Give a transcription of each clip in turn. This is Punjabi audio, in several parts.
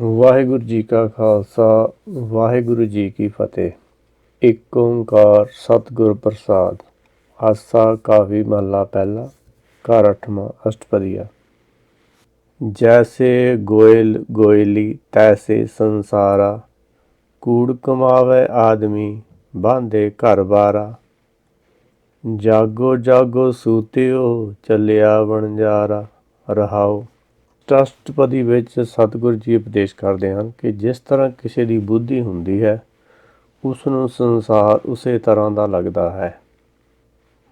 ਵਾਹਿਗੁਰੂ ਜੀ ਕਾ ਖਾਲਸਾ, ਵਾਹਿਗੁਰੂ ਜੀ ਕੀ ਫਤਿਹ। ਇੱਕ ਓੰਕਾਰ ਸਤਿਗੁਰ ਪ੍ਰਸਾਦ, ਆਸਾ ਕਾਫੀ ਮਹਲਾ ਪਹਿਲਾ, ਘਰ ਅਠਵਾਂ ਅਸ਼ਟਪਦੀਆ ਜੈਸੇ ਗੋਇਲ ਗੋਇਲੀ, ਤੈਸੇ ਸੰਸਾਰਾ, ਕੂੜ ਕਮਾਵੇ ਆਦਮੀ ਬਾਂਦੇ ਘਰ ਬਾਰਾ। ਜਾਗੋ ਜਾਗੋ ਸੂਤਿਓ, ਚੱਲਿਆ ਵਣਜਾਰਾ, ਰਹਾਓ। ਅਸ਼ਟਪਦੀ ਵਿੱਚ ਸਤਿਗੁਰੂ ਜੀ ਉਪਦੇਸ਼ ਕਰਦੇ ਹਨ ਕਿ ਜਿਸ ਤਰ੍ਹਾਂ ਕਿਸੇ ਦੀ ਬੁੱਧੀ ਹੁੰਦੀ ਹੈ ਉਸ ਨੂੰ ਸੰਸਾਰ ਉਸੇ ਤਰ੍ਹਾਂ ਦਾ ਲੱਗਦਾ ਹੈ।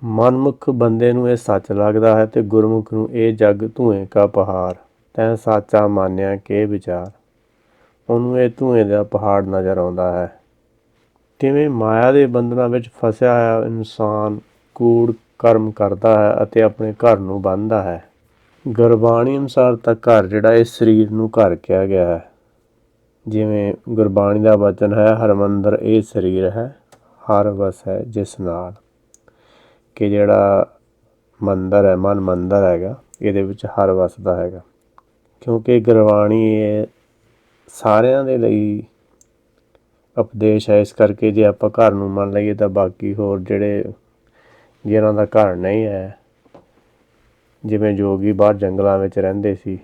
ਮਨਮੁਖ ਬੰਦੇ ਨੂੰ ਇਹ ਸੱਚ ਲੱਗਦਾ ਹੈ ਤੇ ਗੁਰਮੁਖ ਨੂੰ ਇਹ ਜਗ ਧੂਏ ਕਾ ਪਹਾੜ, ਤੈਂ ਸਾਚਾ ਮਾਨਿਆ ਕੇ ਵਿਚਾਰ। ਉਹਨੂੰ ਇਹ ਧੂਏ ਦਾ ਪਹਾੜ ਨਜ਼ਰ ਆਉਂਦਾ ਹੈ। ਕਿਵੇਂ ਮਾਇਆ ਦੇ ਬੰਧਨਾਂ ਵਿੱਚ ਫਸਿਆ ਹੋਇਆ ਇਨਸਾਨ ਕੂੜ ਕਰਮ ਕਰਦਾ ਹੈ ਅਤੇ ਆਪਣੇ ਘਰ ਨੂੰ ਬੰਨ੍ਹਦਾ ਹੈ। ਗੁਰਬਾਣੀ ਅਨੁਸਾਰ ਤਾਂ ਘਰ ਜਿਹੜਾ ਇਹ ਸਰੀਰ ਨੂੰ ਘਰ ਕਿਹਾ ਗਿਆ ਹੈ। ਜਿਵੇਂ ਗੁਰਬਾਣੀ ਦਾ ਵਚਨ ਹੈ, ਹਰਮੰਦਰ ਇਹ ਸਰੀਰ ਹੈ, ਹਰ ਵਸ ਹੈ ਜਿਸ ਨਾਲ। ਕਿ ਜਿਹੜਾ ਮੰਦਰ ਹੈ, ਮਨ ਮੰਦਰ ਹੈਗਾ, ਇਹਦੇ ਵਿੱਚ ਹਰ ਵਸਦਾ ਹੈਗਾ। ਕਿਉਂਕਿ ਗੁਰਬਾਣੀ ਇਹ ਸਾਰਿਆਂ ਦੇ ਲਈ ਉਪਦੇਸ਼ ਹੈ। ਇਸ ਕਰਕੇ ਜੇ ਆਪਾਂ ਘਰ ਨੂੰ ਮੰਨ ਲਈਏ ਤਾਂ ਬਾਕੀ ਹੋਰ ਜਿਹੜੇ, ਜਿਹਨਾਂ ਦਾ ਘਰ ਨਹੀਂ ਹੈ ਜਿਵੇਂ ਜੋਗੀ ਬਾਹਰ ਜੰਗਲਾਂ ਵਿੱਚ ਰਹਿੰਦੇ ਸੀ,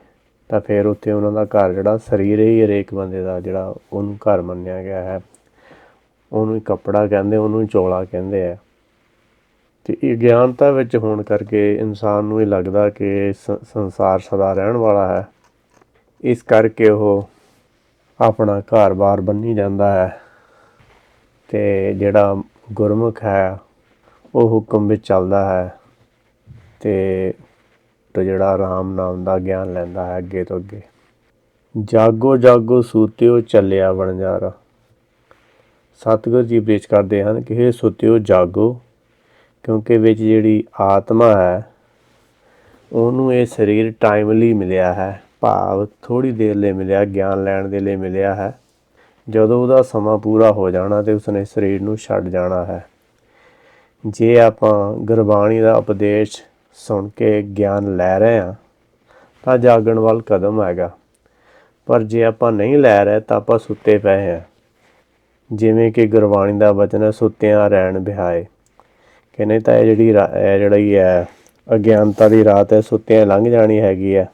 ਤਾਂ ਫਿਰ ਉੱਥੇ ਉਹਨਾਂ ਦਾ ਘਰ ਜਿਹੜਾ ਸਰੀਰ ਹੀ ਹਰੇਕ ਬੰਦੇ ਦਾ ਜਿਹੜਾ ਉਹਨੂੰ ਘਰ ਮੰਨਿਆ ਗਿਆ ਹੈ। ਉਹਨੂੰ ਕੱਪੜਾ ਕਹਿੰਦੇ, ਉਹਨੂੰ ਚੋਲਾ ਕਹਿੰਦੇ ਆ। ਤੇ ਇਹ ਗਿਆਨਤਾ ਵਿੱਚ ਹੋਣ ਕਰਕੇ ਇਨਸਾਨ ਨੂੰ ਇਹ ਲੱਗਦਾ ਕਿ ਸੰਸਾਰ ਸਦਾ ਰਹਿਣ ਵਾਲਾ ਹੈ। ਇਸ ਕਰਕੇ ਉਹ ਆਪਣਾ ਘਰ-ਬਾਰ ਬੰਨੀ ਜਾਂਦਾ ਹੈ ਤੇ ਜਿਹੜਾ ਗੁਰਮੁਖ ਹੈ, ਉਹ ਹੁਕਮ ਵਿੱਚ ਚੱਲਦਾ ਹੈ ਤੇ ਤੇ ਜਿਹੜਾ ਰਾਮ ਨਾਮ ਦਾ ਗਿਆਨ ਲੈਂਦਾ ਹੈ ਅੱਗੇ ਤੋਂ ਅੱਗੇ। ਜਾਗੋ ਜਾਗੋ ਸੂਤਿਓ ਚੱਲਿਆ ਵਣਜਾਰਾ। ਸਤਿਗੁਰ ਜੀ ਬੇਚ ਕਰਦੇ ਹਨ ਕਿ ਇਹ ਸੁਤਿਓ ਜਾਗੋ, ਕਿਉਂਕਿ ਵਿੱਚ ਜਿਹੜੀ ਆਤਮਾ ਹੈ, ਉਹਨੂੰ ਇਹ ਸਰੀਰ ਟਾਈਮਲੀ ਮਿਲਿਆ ਹੈ, ਭਾਵ ਥੋੜੀ ਦੇਰ ਲਈ ਮਿਲਿਆ, ਗਿਆਨ ਲੈਣ ਦੇ ਲਈ ਮਿਲਿਆ ਹੈ। ਜਦੋਂ ਉਹਦਾ ਸਮਾਂ ਪੂਰਾ ਹੋ ਜਾਣਾ ਤੇ ਉਸਨੇ ਸਰੀਰ ਨੂੰ ਛੱਡ ਜਾਣਾ ਹੈ। ਜੇ ਆਪਾਂ ਗੁਰਬਾਣੀ ਦਾ ਉਪਦੇਸ਼ ਸੁਣ ਕੇ ਗਿਆਨ ਲੈ ਰਹੇ ਹਾਂ, ਤਾਂ ਜਾਗਣ ਵੱਲ ਕਦਮ ਹੈਗਾ। ਪਰ ਜੇ ਆਪਾਂ ਨਹੀਂ ਲੈ ਰਹੇ, ਤਾਂ ਆਪਾਂ ਸੁੱਤੇ ਪਏ ਹਾਂ। ਜਿਵੇਂ ਕਿ ਗੁਰਬਾਣੀ ਦਾ ਵਚਨ ਹੈ, ਸੁੱਤਿਆਂ ਰਹਿਣ ਬਿਹਾਏ ਕਹਿੰਦੇ ਤਾਂ ਇਹ ਜਿਹੜੀ ਰਾ- ਇਹ ਜਿਹੜੀ ਹੈ ਅਗਿਆਨਤਾ ਦੀ ਰਾਤ ਹੈ, ਸੁੱਤਿਆਂ ਲੰਘ ਜਾਣੀ ਹੈਗੀ ਹੈ।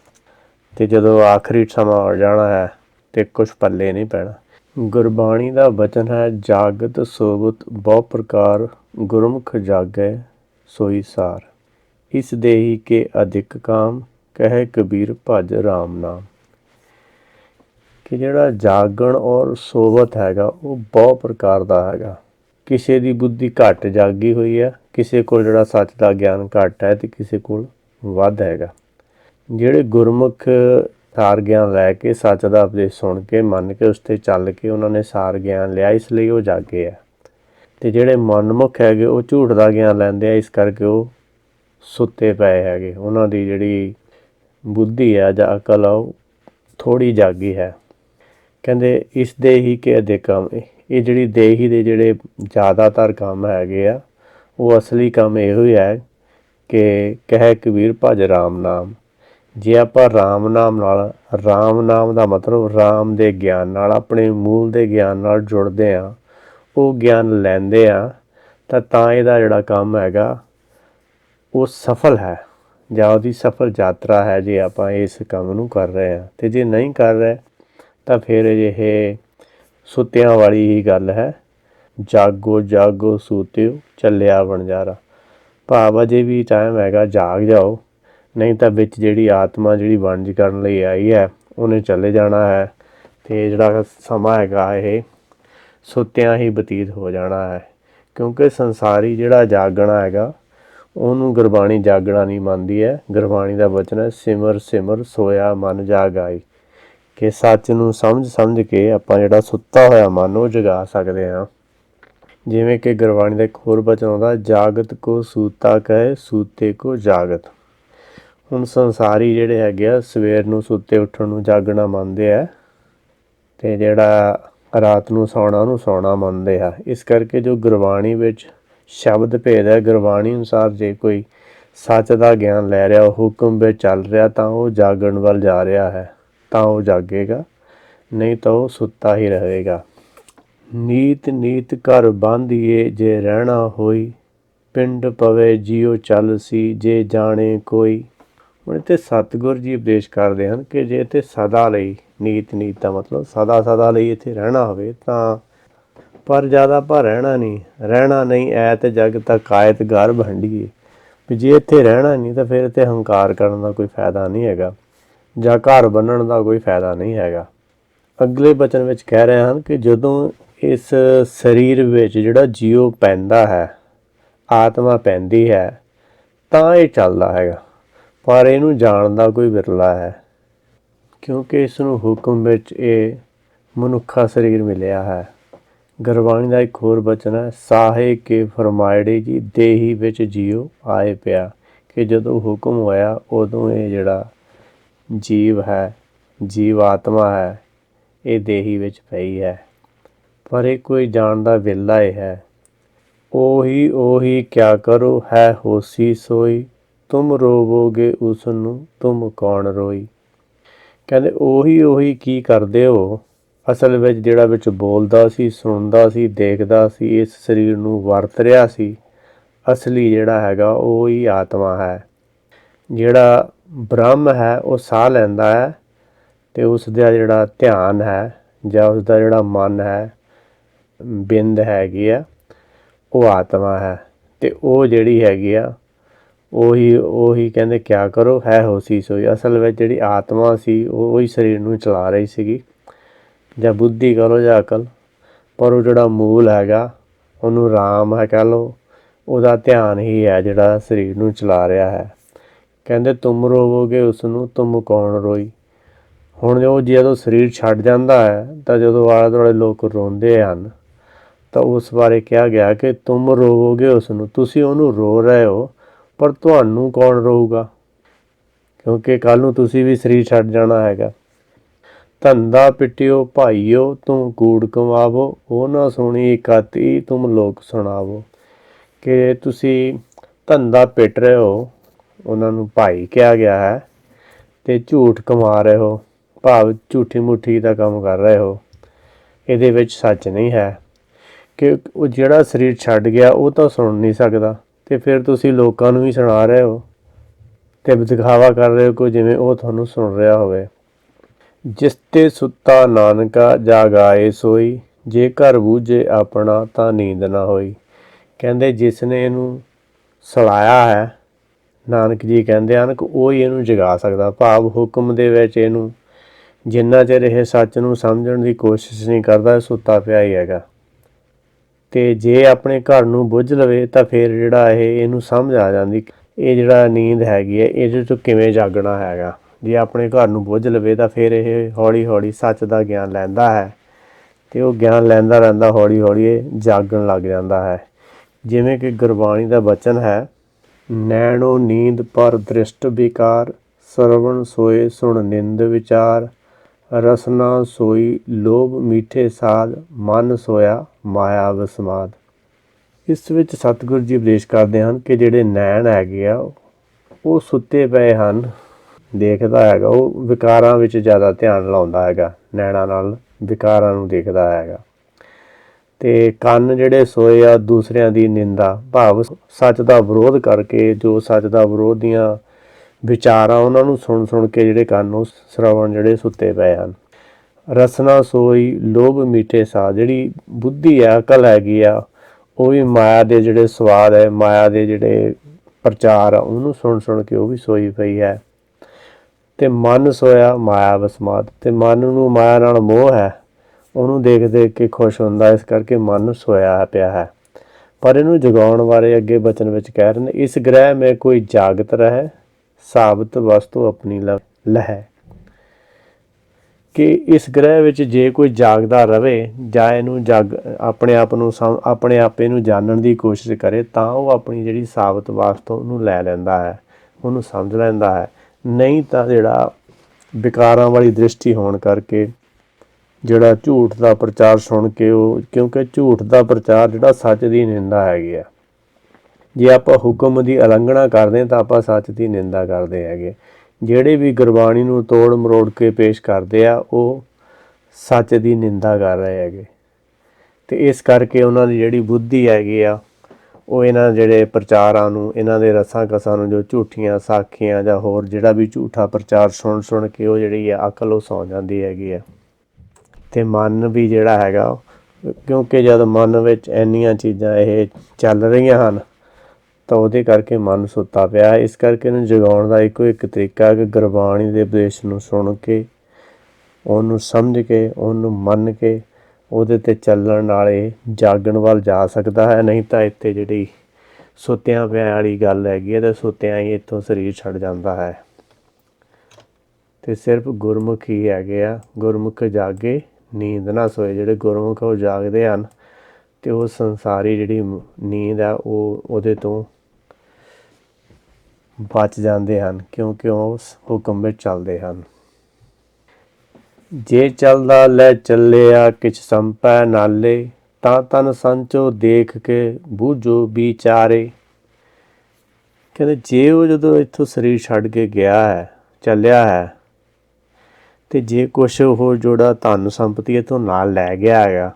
ਤੇ ਜਦੋਂ ਆਖਰੀ ਸਮਾਂ ਹੋ ਜਾਣਾ ਹੈ, ਤੇ ਕੁਝ ਪੱਲੇ ਨਹੀਂ ਪੈਣਾ। ਗੁਰਬਾਣੀ ਦਾ ਵਚਨ ਹੈ, ਜਾਗਤ ਸੋਵਤ ਬਹੁ ਪ੍ਰਕਾਰ ਗੁਰਮੁਖ ਜਾਗੈ ਸੋਈ ਸਾਰ। ਇਸ ਦੇਹੀ ਕੇ ਅਧਿਕ ਕਾਮ, ਕਹੇ ਕਬੀਰ ਭਜ RAM ਨਾਮ। ਕਿ ਜਿਹੜਾ ਜਾਗਣ ਔਰ ਸੋਵਤ ਹੈਗਾ, ਉਹ ਬਹੁਤ ਪ੍ਰਕਾਰ ਦਾ ਹੈਗਾ। ਕਿਸੇ ਦੀ ਬੁੱਧੀ ਘੱਟ ਜਾਗੀ ਹੋਈ ਹੈ, ਕਿਸੇ ਕੋਲ ਜਿਹੜਾ ਸੱਚ ਦਾ ਗਿਆਨ ਘੱਟ ਹੈ ਤੇ ਕਿਸੇ ਕੋਲ ਵੱਧ ਹੈਗਾ। ਜਿਹੜੇ ਗੁਰਮੁਖ ਸਾਰ ਗਿਆਨ ਲੈ ਕੇ, ਸੱਚ ਦਾ ਉਪਦੇਸ਼ ਸੁਣ ਕੇ, ਮੰਨ ਕੇ ਉਸ ਤੇ ਚੱਲ ਕੇ ਉਹਨਾਂ ਨੇ ਸਾਰ ਗਿਆਨ ਲਿਆ, ਇਸ ਲਈ ਉਹ ਜਾਗੇ ਆ। ਤੇ ਜਿਹੜੇ ਮਨਮੁਖ ਹੈਗੇ, ਉਹ ਝੂਠ ਦਾ ਗਿਆਨ ਲੈਂਦੇ ਆ, ਇਸ ਕਰਕੇ ਉਹ ਸੁੱਤੇ ਪਏ ਹੈਗੇ। ਉਹਨਾਂ ਦੀ ਜਿਹੜੀ ਬੁੱਧੀ ਆ ਜਾਂ ਅਕਲ ਆ, ਉਹ ਥੋੜੀ ਜਾਗੀ ਹੈ। ਕਹਿੰਦੇ ਇਸ ਦੇ ਹੀ ਕਿ ਅਧਿ ਕੰਮ? ਇਹ ਜਿਹੜੀ ਦੇਹੀ ਦੇ ਜਿਹੜੇ ਜ਼ਿਆਦਾਤਰ ਕੰਮ ਹੈਗੇ ਆ, ਉਹ ਅਸਲੀ ਕੰਮ ਇਹੋ ਹੀ ਹੈ ਕਿ ਕਹਿ ਕਬੀਰ ਭਜ ਰਾਮ ਨਾਮ। ਜੇ ਆਪਾਂ ਰਾਮ ਨਾਮ ਨਾਲ, ਰਾਮ ਨਾਮ ਦਾ ਮਤਲਬ ਰਾਮ ਦੇ ਗਿਆਨ ਨਾਲ, ਆਪਣੇ ਮੂਲ ਦੇ ਗਿਆਨ ਨਾਲ ਜੁੜਦੇ ਆ, ਉਹ ਗਿਆਨ ਲੈਂਦੇ ਆ, ਤਾਂ ਤਾਂ ਇਹਦਾ ਜਿਹੜਾ ਕੰਮ ਹੈਗਾ ਉਹ ਸਫਲ ਹੈ। ਜਾਂ ਉਹਦੀ ਸਫਲ ਯਾਤਰਾ ਹੈ ਜੇ ਆਪਾਂ ਇਸ ਕੰਮ ਨੂੰ ਕਰ ਰਹੇ ਹਾਂ। ਤੇ ਜੇ ਨਹੀਂ ਕਰ ਰਹੇ, ਤਾਂ ਫਿਰ ਇਹ ਸੁੱਤਿਆਂ ਵਾਲੀ ਹੀ ਗੱਲ ਹੈ। ਜਾਗੋ ਜਾਗੋ, ਸੂਤਿਓ, ਚੱਲਿਆ ਵਣਜਾਰਾ। ਭਾਵ ਅਜੇ ਵੀ ਟਾਈਮ ਹੈਗਾ, ਜਾਗ ਜਾਓ। ਨਹੀਂ ਤਾਂ ਵਿੱਚ ਜਿਹੜੀ ਆਤਮਾ ਜਿਹੜੀ ਵਣਜ ਕਰਨ ਲਈ ਆਈ ਹੈ, ਉਹਨੇ ਚਲੇ ਜਾਣਾ ਹੈ। ਤੇ ਜਿਹੜਾ ਸਮਾਂ ਹੈਗਾ ਇਹ ਸੁੱਤਿਆਂ ਹੀ ਬਤੀਤ ਹੋ ਜਾਣਾ ਹੈ। ਕਿਉਂਕਿ ਸੰਸਾਰੀ ਜਿਹੜਾ ਜਾਗਣਾ ਹੈਗਾ ਉਹਨੂੰ ਗੁਰਬਾਣੀ ਜਾਗਣਾ ਨਹੀਂ ਮੰਨਦੀ ਹੈ। ਗੁਰਬਾਣੀ ਦਾ ਵਚਨ ਹੈ, ਸਿਮਰ ਸਿਮਰ, ਸੋਇਆ ਮਨ ਜਾਗਾਈ। ਕਿ ਸੱਚ ਨੂੰ ਸਮਝ ਸਮਝ ਕੇ ਆਪਾਂ ਜਿਹੜਾ ਸੁੱਤਾ ਹੋਇਆ ਮਨ ਉਹ ਜਗਾ ਸਕਦੇ ਹਾਂ। ਜਿਵੇਂ ਕਿ ਗੁਰਬਾਣੀ ਦਾ ਇੱਕ ਹੋਰ ਬਚਨ ਆਉਂਦਾ, ਜਾਗਤ ਕੋ ਸੂਤਾ ਕਹੇ, ਸੂਤੇ ਕੋ ਜਾਗਤ। ਹੁਣ ਸੰਸਾਰੀ ਜਿਹੜੇ ਹੈਗੇ ਆ, ਸਵੇਰ ਨੂੰ ਸੁੱਤੇ ਉੱਠਣ ਨੂੰ ਜਾਗਣਾ ਮੰਨਦੇ ਆ ਤੇ ਜਿਹੜਾ ਰਾਤ ਨੂੰ ਸੌਣਾ ਉਹਨੂੰ ਸੌਣਾ ਮੰਨਦੇ ਆ। ਇਸ ਕਰਕੇ ਜੋ ਗੁਰਬਾਣੀ ਵਿੱਚ ਸ਼ਬਦ ਭੇਦ ਹੈ। ਗੁਰਬਾਣੀ ਅਨੁਸਾਰ ਜੇ ਕੋਈ ਸੱਚ ਦਾ ਗਿਆਨ ਲੈ ਰਿਹਾ, ਉਹ ਹੁਕਮ ਵਿੱਚ ਚੱਲ ਰਿਹਾ, ਤਾਂ ਉਹ ਜਾਗਣ ਵੱਲ ਜਾ ਰਿਹਾ ਹੈ। ਤਾਂ ਉਹ ਜਾਗੇਗਾ, ਨਹੀਂ ਤਾਂ ਉਹ ਸੁੱਤਾ ਹੀ ਰਹੇਗਾ। ਨੀਤ ਨੀਤ ਘਰ ਬਾਂਧੀਏ, ਜੇ ਰਹਿਣਾ ਹੋਈ, ਪਿੰਡ ਪਵੇ, ਜਿਉ ਚੱਲ ਸੀ, ਜੇ ਜਾਣੇ ਕੋਈ। ਹੁਣ ਤੇ ਸਤਿਗੁਰ ਜੀ ਉਪਦੇਸ਼ ਕਰਦੇ ਹਨ ਕਿ ਜੇ ਤੇ ਸਦਾ ਲਈ ਨੀਤ ਨੀਤ ਦਾ ਮਤਲਬ ਸਦਾ ਸਦਾ ਲਈ ਇੱਥੇ ਰਹਿਣਾ ਹੋਵੇ, ਤਾਂ ਪਰ ਜ਼ਿਆਦਾ ਆਪਾਂ ਰਹਿਣਾ ਨਹੀਂ। ਰਹਿਣਾ ਨਹੀਂ, ਐ ਐਤ ਜਗ ਤੱਕ ਆਇਤ ਘਰ ਭੰਡੀਏ ਵੀ ਜੇ ਇੱਥੇ ਰਹਿਣਾ ਨਹੀਂ ਤਾਂ ਫਿਰ ਇੱਥੇ ਹੰਕਾਰ ਕਰਨ ਦਾ ਕੋਈ ਫਾਇਦਾ ਨਹੀਂ ਹੈਗਾ। ਜਾਂ ਘਰ ਬੰਨਣ ਦਾ ਕੋਈ ਫਾਇਦਾ ਨਹੀਂ ਹੈਗਾ। ਅਗਲੇ ਬਚਨ ਵਿੱਚ ਕਹਿ ਰਹੇ ਹਨ ਕਿ ਜਦੋਂ ਇਸ ਸਰੀਰ ਵਿੱਚ ਜਿਹੜਾ ਜੀਉ ਪੈਂਦਾ ਹੈ, ਆਤਮਾ ਪੈਂਦੀ ਹੈ, ਤਾਂ ਇਹ ਚੱਲਦਾ ਹੈਗਾ। ਪਰ ਇਹਨੂੰ ਜਾਣਦਾ ਕੋਈ ਵਿਰਲਾ ਹੈ। ਕਿਉਂਕਿ ਇਸ ਨੂੰ ਹੁਕਮ ਵਿੱਚ ਇਹ ਮਨੁੱਖਾ ਸਰੀਰ ਮਿਲਿਆ ਹੈ। ਗੁਰਬਾਣੀ ਦਾ ਇੱਕ ਹੋਰ ਬਚਨ ਹੈ, ਸਾਹੇ ਕੇ ਫਰਮਾਇੜੇ ਜੀ, ਦੇਹੀ ਵਿੱਚ ਜੀਉ ਆਏ ਪਿਆ। ਕਿ ਜਦੋਂ ਹੁਕਮ ਹੋਇਆ, ਉਦੋਂ ਇਹ ਜਿਹੜਾ ਜੀਵ ਹੈ, ਜੀਵ ਆਤਮਾ ਹੈ, ਇਹ ਦੇਹੀ ਵਿੱਚ ਪਈ ਹੈ। ਪਰ ਇਹ ਕੋਈ ਜਾਣ ਦਾ ਵਿਰਲਾ ਹੀ ਹੈ। ਉਹੀ ਉਹੀ ਕਿਆ ਕਰੋ, ਹੈ ਹੋਸੀ ਸੋਈ। ਤੁਮ ਰੋਵੋਗੇ ਉਸ ਨੂੰ ਤੁਮ ਕੌਣ ਰੋਈ? ਕਹਿੰਦੇ, ਉਹੀ ਉਹੀ ਕੀ ਕਰਦੇ ਹੋ? ਅਸਲ ਵਿੱਚ ਜਿਹੜਾ ਵਿੱਚ ਬੋਲਦਾ ਸੀ, ਸੁਣਦਾ ਸੀ, ਦੇਖਦਾ ਸੀ, ਇਸ ਸਰੀਰ ਨੂੰ ਵਰਤ ਰਿਹਾ ਸੀ, ਅਸਲੀ ਜਿਹੜਾ ਹੈਗਾ ਉਹ ਹੀ ਆਤਮਾ ਹੈ। ਜਿਹੜਾ ਬ੍ਰਹਮ ਹੈ, ਉਹ ਸਾਹ ਲੈਂਦਾ ਹੈ ਤੇ ਉਸ ਦਾ ਜਿਹੜਾ ਧਿਆਨ ਹੈ ਜਾਂ ਉਸ ਦਾ ਜਿਹੜਾ ਮਨ ਹੈ, ਬਿੰਦ ਹੈਗੀ ਆ, ਉਹ ਆਤਮਾ ਹੈ। ਤੇ ਉਹ ਜਿਹੜੀ ਹੈਗੀ ਆ, ਉਹੀ ਉਹੀ ਕਹਿੰਦੇ ਕਿਆ ਕਰੋ, ਹੈ ਹੋਸੀ ਸੋਈ। ਅਸਲ ਵਿੱਚ ਜਿਹੜੀ ਆਤਮਾ ਸੀ, ਉਹ ਉਹੀ ਸਰੀਰ ਨੂੰ ਚਲਾ ਰਹੀ ਸੀਗੀ। ਜਾਂ ਬੁੱਧੀ ਕਹ ਲੋ ਜਾਂ ਅਕਲ, ਪਰ ਉਹ ਜਿਹੜਾ ਮੂਲ ਹੈਗਾ, ਉਹਨੂੰ ਰਾਮ ਹੈ ਕਹ ਲਓ, ਉਹਦਾ ਧਿਆਨ ਹੀ ਹੈ ਜਿਹੜਾ ਸਰੀਰ ਨੂੰ ਚਲਾ ਰਿਹਾ ਹੈ। ਕਹਿੰਦੇ, ਤੁਮ ਰੋਵੋਗੇ ਉਸ ਨੂੰ ਤੁਮ ਕੌਣ ਰੋਈ? ਹੁਣ ਜੋ ਜਦੋਂ ਸਰੀਰ ਛੱਡ ਜਾਂਦਾ ਹੈ, ਤਾਂ ਜਦੋਂ ਆਲੇ ਦੁਆਲੇ ਲੋਕ ਰੋਂਦੇ ਹਨ, ਤਾਂ ਉਸ ਬਾਰੇ ਕਿਹਾ ਗਿਆ ਕਿ, ਤੁਮ ਰੋਵੋਗੇ ਉਸ ਨੂੰ ਤੁਸੀਂ ਉਹਨੂੰ ਰੋ ਰਹੇ ਹੋ, ਪਰ ਤੁਹਾਨੂੰ ਕੌਣ ਰੋਊਗਾ? ਕਿਉਂਕਿ ਕੱਲ ਨੂੰ ਤੁਸੀਂ ਵੀ ਸਰੀਰ ਛੱਡ ਜਾਣਾ ਹੈਗਾ। ਧੰਦਾ ਪਿਟਿਓ, ਭਾਈਓ, ਤੂੰ ਕੂੜ ਕਮਾਵੋ, ਉਹ ਨਾ ਸੁਣੀ ਕਾਤੀ ਤੁਮ ਲੋਕ ਸੁਣਾਵੋ। ਕਿ ਤੁਸੀਂ ਧੰਦਾ ਪਿਟ ਰਹੇ ਹੋ, ਉਹਨਾਂ ਨੂੰ ਭਾਈ ਕਿਹਾ ਗਿਆ ਹੈ, ਤੇ ਝੂਠ ਕਮਾ ਰਹੇ ਹੋ, ਭਾਵ ਝੂਠੀ ਮੁੱਠੀ ਦਾ ਕੰਮ ਕਰ ਰਹੇ ਹੋ। ਇਹਦੇ ਵਿੱਚ ਸੱਚ ਨਹੀਂ ਹੈ ਕਿ ਉਹ ਜਿਹੜਾ ਸਰੀਰ ਛੱਡ ਗਿਆ, ਉਹ ਤਾਂ ਸੁਣ ਨਹੀਂ ਸਕਦਾ, ਤੇ ਫਿਰ ਤੁਸੀਂ ਲੋਕਾਂ ਨੂੰ ਵੀ ਸੁਣਾ ਰਹੇ ਹੋ, ਤੇ ਦਿਖਾਵਾ ਕਰ ਰਹੇ ਹੋ ਕਿ ਜਿਵੇਂ ਉਹ ਤੁਹਾਨੂੰ ਸੁਣ ਰਿਹਾ ਹੋਵੇ। ਜਿਸ ਤੇ ਸੁੱਤਾ ਨਾਨਕਾ ਜਾਗਾਏ ਸੋਈ, ਜੇ ਘਰ ਬੂਝੇ ਆਪਣਾ ਤਾਂ ਨੀਂਦ ਨਾ ਹੋਈ। ਕਹਿੰਦੇ ਜਿਸ ਨੇ ਇਹਨੂੰ ਸਲਾਇਆ ਹੈ, ਨਾਨਕ ਜੀ ਕਹਿੰਦੇ ਹਨ ਕਿ ਉਹ ਹੀ ਇਹਨੂੰ ਜਗਾ ਸਕਦਾ। ਭਾਵ ਹੁਕਮ ਦੇ ਵਿੱਚ ਇਹਨੂੰ ਜਿੰਨਾ ਚਿਰ ਇਹ ਸੱਚ ਨੂੰ ਸਮਝਣ ਦੀ ਕੋਸ਼ਿਸ਼ ਨਹੀਂ ਕਰਦਾ, ਸੁੱਤਾ ਪਿਆ ਹੀ ਹੈਗਾ। ਤੇ ਜੇ ਆਪਣੇ ਘਰ ਨੂੰ ਬੁੱਝ ਲਵੇ ਤਾਂ ਫਿਰ ਜਿਹੜਾ ਇਹ ਇਹਨੂੰ ਸਮਝ ਆ ਜਾਂਦੀ ਇਹ ਜਿਹੜਾ ਨੀਂਦ ਹੈਗੀ ਹੈ, ਇਹਦੇ ਤੋਂ ਕਿਵੇਂ ਜਾਗਣਾ ਹੈਗਾ। ਜੇ ਆਪਣੇ ਘਰ ਨੂੰ ਬੁੱਝ ਲਵੇ ਤਾਂ ਫਿਰ ਇਹ ਹੌਲੀ ਹੌਲੀ ਸੱਚ ਦਾ ਗਿਆਨ ਲੈਂਦਾ ਹੈ ਤੇ ਉਹ ਗਿਆਨ ਲੈਂਦਾ ਰਹਿੰਦਾ ਹੌਲੀ ਹੌਲੀ ਇਹ ਜਾਗਣ ਲੱਗ ਜਾਂਦਾ ਹੈ। ਜਿਵੇਂ ਕਿ ਗੁਰਬਾਣੀ ਦਾ ਬਚਨ ਹੈ, ਨੈਣੋ ਨੀਂਦ ਪਰ ਦ੍ਰਿਸ਼ਟ ਵਿਕਾਰ, ਸਰਵਣ ਸੋਏ ਸੁਣ ਨਿੰਦ ਵਿਚਾਰ, ਰਸਨਾ ਸੋਈ ਲੋਭ ਮੀਠੇ ਸਾਧ, ਮਨ ਸੋਇਆ ਮਾਇਆ ਵਸਮਾਦ। ਇਸ ਵਿੱਚ ਸਤਿਗੁਰੂ ਜੀ ਉਪਦੇਸ਼ ਕਰਦੇ ਹਨ ਕਿ ਜਿਹੜੇ ਨੈਣ ਹੈਗੇ ਆ, ਉਹ ਸੁੱਤੇ ਪਏ ਹਨ। ਦੇਖਦਾ ਹੈਗਾ, ਉਹ ਵਿਕਾਰਾਂ ਵਿੱਚ ਜ਼ਿਆਦਾ ਧਿਆਨ ਲਾਉਂਦਾ ਹੈਗਾ, ਨੈਣਾ ਨਾਲ ਵਿਕਾਰਾਂ ਨੂੰ ਦੇਖਦਾ ਹੈਗਾ। ਤੇ ਕੰਨ ਜਿਹੜੇ ਸੋਏ ਆ, ਦੂਸਰਿਆਂ ਦੀ ਨਿੰਦਾ, ਭਾਵ ਸੱਚ ਦਾ ਵਿਰੋਧ ਕਰਕੇ ਜੋ ਸੱਚ ਦਾ ਵਿਰੋਧ ਦੀਆਂ ਵਿਚਾਰਾਂ ਉਹਨਾਂ ਨੂੰ ਸੁਣ ਸੁਣ ਕੇ ਜਿਹੜੇ ਕੰਨ, ਉਹ ਸ਼ਰਵਣ ਜਿਹੜੇ ਸੁੱਤੇ ਪਏ ਹਨ। ਰਸਨਾ ਸੋਈ, ਲੋਭ ਮੀਠੇ ਸਾ ਜਿਹੜੀ ਬੁੱਧੀ ਆ, ਅਕਲ ਹੈਗੀ ਆ, ਉਹ ਵੀ ਮਾਇਆ ਦੇ ਜਿਹੜੇ ਸਵਾਦ ਹੈ, ਮਾਇਆ ਦੇ ਜਿਹੜੇ ਪ੍ਰਚਾਰ ਆ, ਉਹਨੂੰ ਸੁਣ ਸੁਣ ਕੇ ਉਹ ਵੀ ਸੋਈ ਪਈ ਹੈ। ਤੇ ਮਨ ਸੋਇਆ ਮਾਇਆ ਵਸਮਾਤ ਤੇ ਮਨ ਨੂੰ ਮਾਇਆ ਨਾਲ ਮੋਹ ਹੈ, ਉਹਨੂੰ ਦੇਖ ਦੇਖ ਕੇ ਖੁਸ਼ ਹੁੰਦਾ, ਇਸ ਕਰਕੇ ਮਨ ਸੋਇਆ ਪਿਆ ਹੈ। ਪਰ ਇਹਨੂੰ ਜਗਾਉਣ ਬਾਰੇ ਅੱਗੇ ਬਚਨ ਵਿੱਚ ਕਹਿ ਰਹੇ ਨੇ, ਇਸ ਗ੍ਰਹਿ ਮੇ ਕੋਈ ਜਾਗਤ ਰਹੇ, ਸਾਬਤ ਵਸਤੂ ਆਪਣੀ ਲ- ਲਹੈ। ਕਿ ਇਸ ਗ੍ਰਹਿ ਵਿੱਚ ਜੇ ਕੋਈ ਜਾਗਦਾ ਰਵੇ ਜਾਂ ਇਹਨੂੰ ਜਾਗ, ਆਪਣੇ ਆਪ ਨੂੰ ਸਮ- ਆਪਣੇ ਆਪੇ ਨੂੰ ਜਾਣਨ ਦੀ ਕੋਸ਼ਿਸ਼ ਕਰੇ, ਤਾਂ ਉਹ ਆਪਣੀ ਜਿਹੜੀ ਸਾਬਤ ਵਾਸਤੂ ਨੂੰ ਲੈ ਲੈਂਦਾ ਹੈ, ਉਹਨੂੰ ਸਮਝ ਲੈਂਦਾ ਹੈ। ਨਹੀਂ ਤਾਂ ਜਿਹੜਾ ਵਿਕਾਰਾਂ ਵਾਲੀ ਦ੍ਰਿਸ਼ਟੀ ਹੋਣ ਕਰਕੇ ਜਿਹੜਾ ਝੂਠ ਦਾ ਪ੍ਰਚਾਰ ਸੁਣ ਕੇ ਉਹ, ਕਿਉਂਕਿ ਝੂਠ ਦਾ ਪ੍ਰਚਾਰ ਜਿਹੜਾ ਸੱਚ ਦੀ ਨਿੰਦਾ ਹੈਗੀ ਆ। ਜੇ ਆਪਾਂ ਹੁਕਮ ਦੀ ਉਲੰਘਣਾ ਕਰਦੇ ਹਾਂ ਤਾਂ ਆਪਾਂ ਸੱਚ ਦੀ ਨਿੰਦਾ ਕਰਦੇ ਹੈਗੇ। ਜਿਹੜੇ ਵੀ ਗੁਰਬਾਣੀ ਨੂੰ ਤੋੜ ਮਰੋੜ ਕੇ ਪੇਸ਼ ਕਰਦੇ ਆ, ਉਹ ਸੱਚ ਦੀ ਨਿੰਦਾ ਕਰ ਰਹੇ ਹੈਗੇ। ਤੇ ਇਸ ਕਰਕੇ ਉਹਨਾਂ ਦੀ ਜਿਹੜੀ ਬੁੱਧੀ ਹੈਗੀ ਆ ਉਹ ਇਹਨਾਂ ਜਿਹੜੇ ਪ੍ਰਚਾਰਾਂ ਨੂੰ, ਇਹਨਾਂ ਦੇ ਰਸਾਂ ਕਸਾਂ ਨੂੰ ਜੋ ਝੂਠੀਆਂ, ਸਾਖੀਆਂ ਜਾਂ ਹੋਰ ਜਿਹੜਾ ਵੀ ਝੂਠਾ ਪ੍ਰਚਾਰ ਸੁਣ ਸੁਣ ਕੇ ਉਹ ਜਿਹੜੀ ਆ ਅਕਲ ਉਹ ਸੌ ਜਾਂਦੀ ਹੈਗੀ ਹੈ। ਤੇ ਮਨ ਵੀ ਜਿਹੜਾ ਹੈਗਾ ਕਿਉਂਕਿ ਜਦ ਮਨ ਵਿੱਚ ਇੰਨੀਆਂ ਚੀਜ਼ਾਂ ਇਹ ਚੱਲ ਰਹੀਆਂ ਹਨ, ਤਾਂ ਉਹਦੇ ਕਰਕੇ ਮਨ ਸੁੱਤਾ ਪਿਆ। ਇਸ ਕਰਕੇ ਇਹਨੂੰ ਜਗਾਉਣ ਦਾ ਇੱਕੋ ਇੱਕ ਤਰੀਕਾ ਕਿ ਗੁਰਬਾਣੀ ਦੇ ਉਪਦੇਸ਼ ਨੂੰ ਸੁਣ ਕੇ, ਉਹਨੂੰ ਸਮਝ ਕੇ, ਉਹਨੂੰ ਮੰਨ ਕੇ ਉਹਦੇ ਤੇ ਚੱਲਣ ਵਾਲੇ ਜਾਗਣ ਵੱਲ ਜਾ ਸਕਦਾ ਹੈ, ਨਹੀਂ ਤਾਂ ਇੱਥੇ ਜਿਹੜੀ ਸੁੱਤਿਆਂ ਪਿਆ ਵਾਲੀ ਗੱਲ ਹੈਗੀ ਹੈ, ਤੇ ਸੁੱਤਿਆਂ ਹੀ ਇੱਥੋਂ ਸਰੀਰ ਛੱਡ ਜਾਂਦਾ ਹੈ। ਤੇ ਸਿਰਫ ਗੁਰਮੁਖ ਹੀ ਹੈਗੇ ਆ, ਗੁਰਮੁਖ ਜਾਗੇ, ਨੀਂਦ ਨਾ ਸੋਏ। ਜਿਹੜੇ ਗੁਰਮੁਖ ਉਹ ਜਾਗਦੇ ਹਨ, ਤੇ ਉਹ ਸੰਸਾਰੀ ਜਿਹੜੀ ਨੀਂਦ ਆ, ਉਹ ਉਹਦੇ ਤੋਂ ਬਚ ਜਾਂਦੇ ਹਨ, ਕਿਉਂਕਿ ਉਹ ਹੁਕਮ ਵਿੱਚ ਚੱਲਦੇ ਹਨ। ਜੇ ਚੱਲਦਾ ਲੈ ਚੱਲਿਆ, ਕਿਛ ਸੰਪੈ ਨਾਲੇ, ਤਾਂ ਤਨ ਸੰਚੋ ਦੇਖ ਕੇ ਬੂਝੋ ਵਿਚਾਰੇ। ਕਹਿੰਦੇ, ਜੇ ਉਹ ਜਦੋਂ ਇੱਥੋਂ ਸਰੀਰ ਛੱਡ ਕੇ ਗਿਆ ਹੈ, ਚੱਲਿਆ ਹੈ, ਤੇ ਜੇ ਕੁਛ ਉਹ ਜੋੜਾ ਧਨ ਸੰਪਤੀ ਇਥੋਂ ਨਾਲ ਲੈ ਗਿਆ ਹੈਗਾ,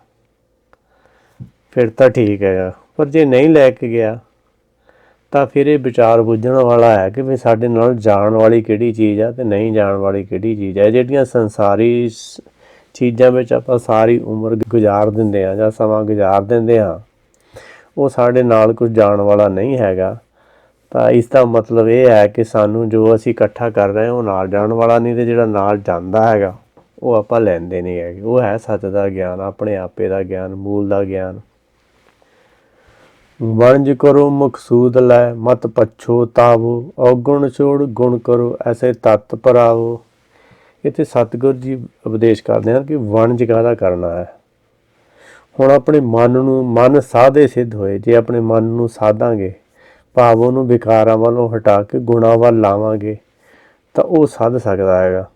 ਫਿਰ ਤਾਂ ਠੀਕ ਹੈਗਾ। ਪਰ ਜੇ ਨਹੀਂ ਲੈ ਕੇ ਗਿਆ ਤਾਂ ਫਿਰ ਇਹ ਵਿਚਾਰ ਬੁੱਝਣ ਵਾਲਾ ਹੈ ਕਿ ਵੀ ਸਾਡੇ ਨਾਲ ਜਾਣ ਵਾਲੀ ਕਿਹੜੀ ਚੀਜ਼ ਆ ਤੇ ਨਹੀਂ ਜਾਣ ਵਾਲੀ ਕਿਹੜੀ ਚੀਜ਼ ਹੈ ਜਿਹੜੀਆਂ ਸੰਸਾਰੀ ਸ- ਚੀਜ਼ਾਂ ਵਿੱਚ ਆਪਾਂ ਸਾਰੀ ਉਮਰ ਗੁਜ਼ਾਰ ਦਿੰਦੇ ਆ ਜਾਂ ਸਮਾਂ ਗੁਜ਼ਾਰ ਦਿੰਦੇ ਆ, ਉਹ ਸਾਡੇ ਨਾਲ ਕੁਝ ਜਾਣ ਵਾਲਾ ਨਹੀਂ ਹੈਗਾ। ਤਾਂ ਇਸ ਦਾ ਮਤਲਬ ਇਹ ਹੈ ਕਿ ਸਾਨੂੰ ਜੋ ਅਸੀਂ ਇਕੱਠਾ ਕਰ ਰਹੇ ਹਾਂ, ਉਹ ਨਾਲ ਜਾਣ ਵਾਲਾ ਨਹੀਂ ਤੇ ਜਿਹੜਾ ਨਾਲ ਜਾਂਦਾ ਹੈਗਾ, ਉਹ ਆਪਾਂ ਲੈਂਦੇ ਨਹੀਂ ਹੈਗੇ। ਉਹ ਹੈ ਸੱਚ ਦਾ ਗਿਆਨ, ਆਪਣੇ ਆਪੇ ਦਾ ਗਿਆਨ, ਮੂਲ ਦਾ ਗਿਆਨ। ਵਣਜ ਕਰੋ ਮਕਸੂਦ ਲੈ, ਮਤ ਪਛੋ ਤਾਵੋ, ਔਗੁਣ ਛੋੜ ਗੁਣ ਕਰੋ, ਐਸੇ ਤਤ ਪਰਾਵੋ। ਇੱਥੇ ਸਤਿਗੁਰ ਜੀ ਉਪਦੇਸ਼ ਕਰਦੇ ਹਨ ਕਿ ਵਣਜ ਕਾਹਦਾ ਕਰਨਾ ਹੈ? ਹੁਣ ਆਪਣੇ ਮਨ ਨੂੰ, ਮਨ ਸਾਧੇ ਸਿੱਧ ਹੋਏ, ਜੇ ਆਪਣੇ ਮਨ ਨੂੰ ਸਾਧਾਂਗੇ, ਭਾਵ ਉਹਨੂੰ ਵਿਕਾਰਾਂ ਵੱਲੋਂ ਹਟਾ ਕੇ ਗੁਣਾਂ ਵੱਲ ਲਾਵਾਂਗੇ, ਤਾਂ ਉਹ ਸਾਧ ਸਕਦਾ ਹੈਗਾ।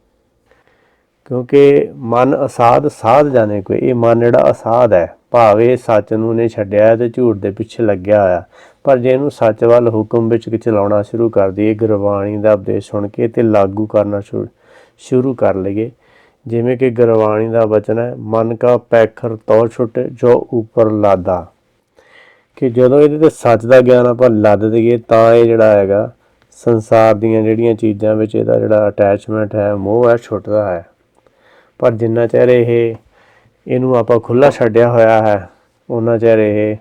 ਕਿਉਂਕਿ ਮਨ ਅਸਾਧ, ਸਾਧ ਜਾਣੇ ਕੋਈ, ਇਹ ਮਨ ਜਿਹੜਾ ਅਸਾਧ ਹੈ। ਭਾਵ ਸੱਚ ਨੂੰ ਨੇ ਛੱਡਿਆ ਹੈ ਤੇ ਝੂਠ ਦੇ ਪਿੱਛੇ ਲੱਗਿਆ ਹੋਇਆ ਪਰ ਜੇ ਇਹਨੂੰ ਸੱਚ ਵੱਲ ਹੁਕਮ ਵਿੱਚ ਚਲਾਉਣਾ ਸ਼ੁਰੂ ਕਰ ਦਈਏ, ਗੁਰਬਾਣੀ ਦਾ ਉਪਦੇਸ਼ ਸੁਣ ਕੇ ਤੇ ਲਾਗੂ ਕਰਨਾ ਸ਼ੁਰੂ ਸ਼ੁਰੂ ਕਰ ਲਈਏ। ਜਿਵੇਂ ਕਿ ਗੁਰਬਾਣੀ ਦਾ ਬਚਨ ਹੈ, ਮਨ ਕਾ ਪੈਖਰ ਤੋ ਛੁੱਟੇ ਜੋ ਉੱਪਰ ਲਾਦਾ। ਕਿ ਜਦੋਂ ਇਹਦੇ ਤੇ ਸੱਚ ਦਾ ਗਿਆਨ ਆਪਾਂ ਲੱਦ ਦਈਏ, ਤਾਂ ਇਹ ਜਿਹੜਾ ਹੈਗਾ, ਸੰਸਾਰ ਦੀਆਂ ਜਿਹੜੀਆਂ ਚੀਜ਼ਾਂ ਵਿੱਚ ਇਹਦਾ ਜਿਹੜਾ ਅਟੈਚਮੈਂਟ ਹੈ, ਮੋਹ ਹੈ, ਛੁੱਟਦਾ ਹੈ। ਪਰ ਜਿੰਨਾ ਚਿਰ ਇਹ ਇਹਨੂੰ ਆਪਾਂ ਖੁੱਲਾ ਛੱਡਿਆ ਹੋਇਆ ਹੈ, ਉਹਨਾਂ ਚਿਰ ਇਹ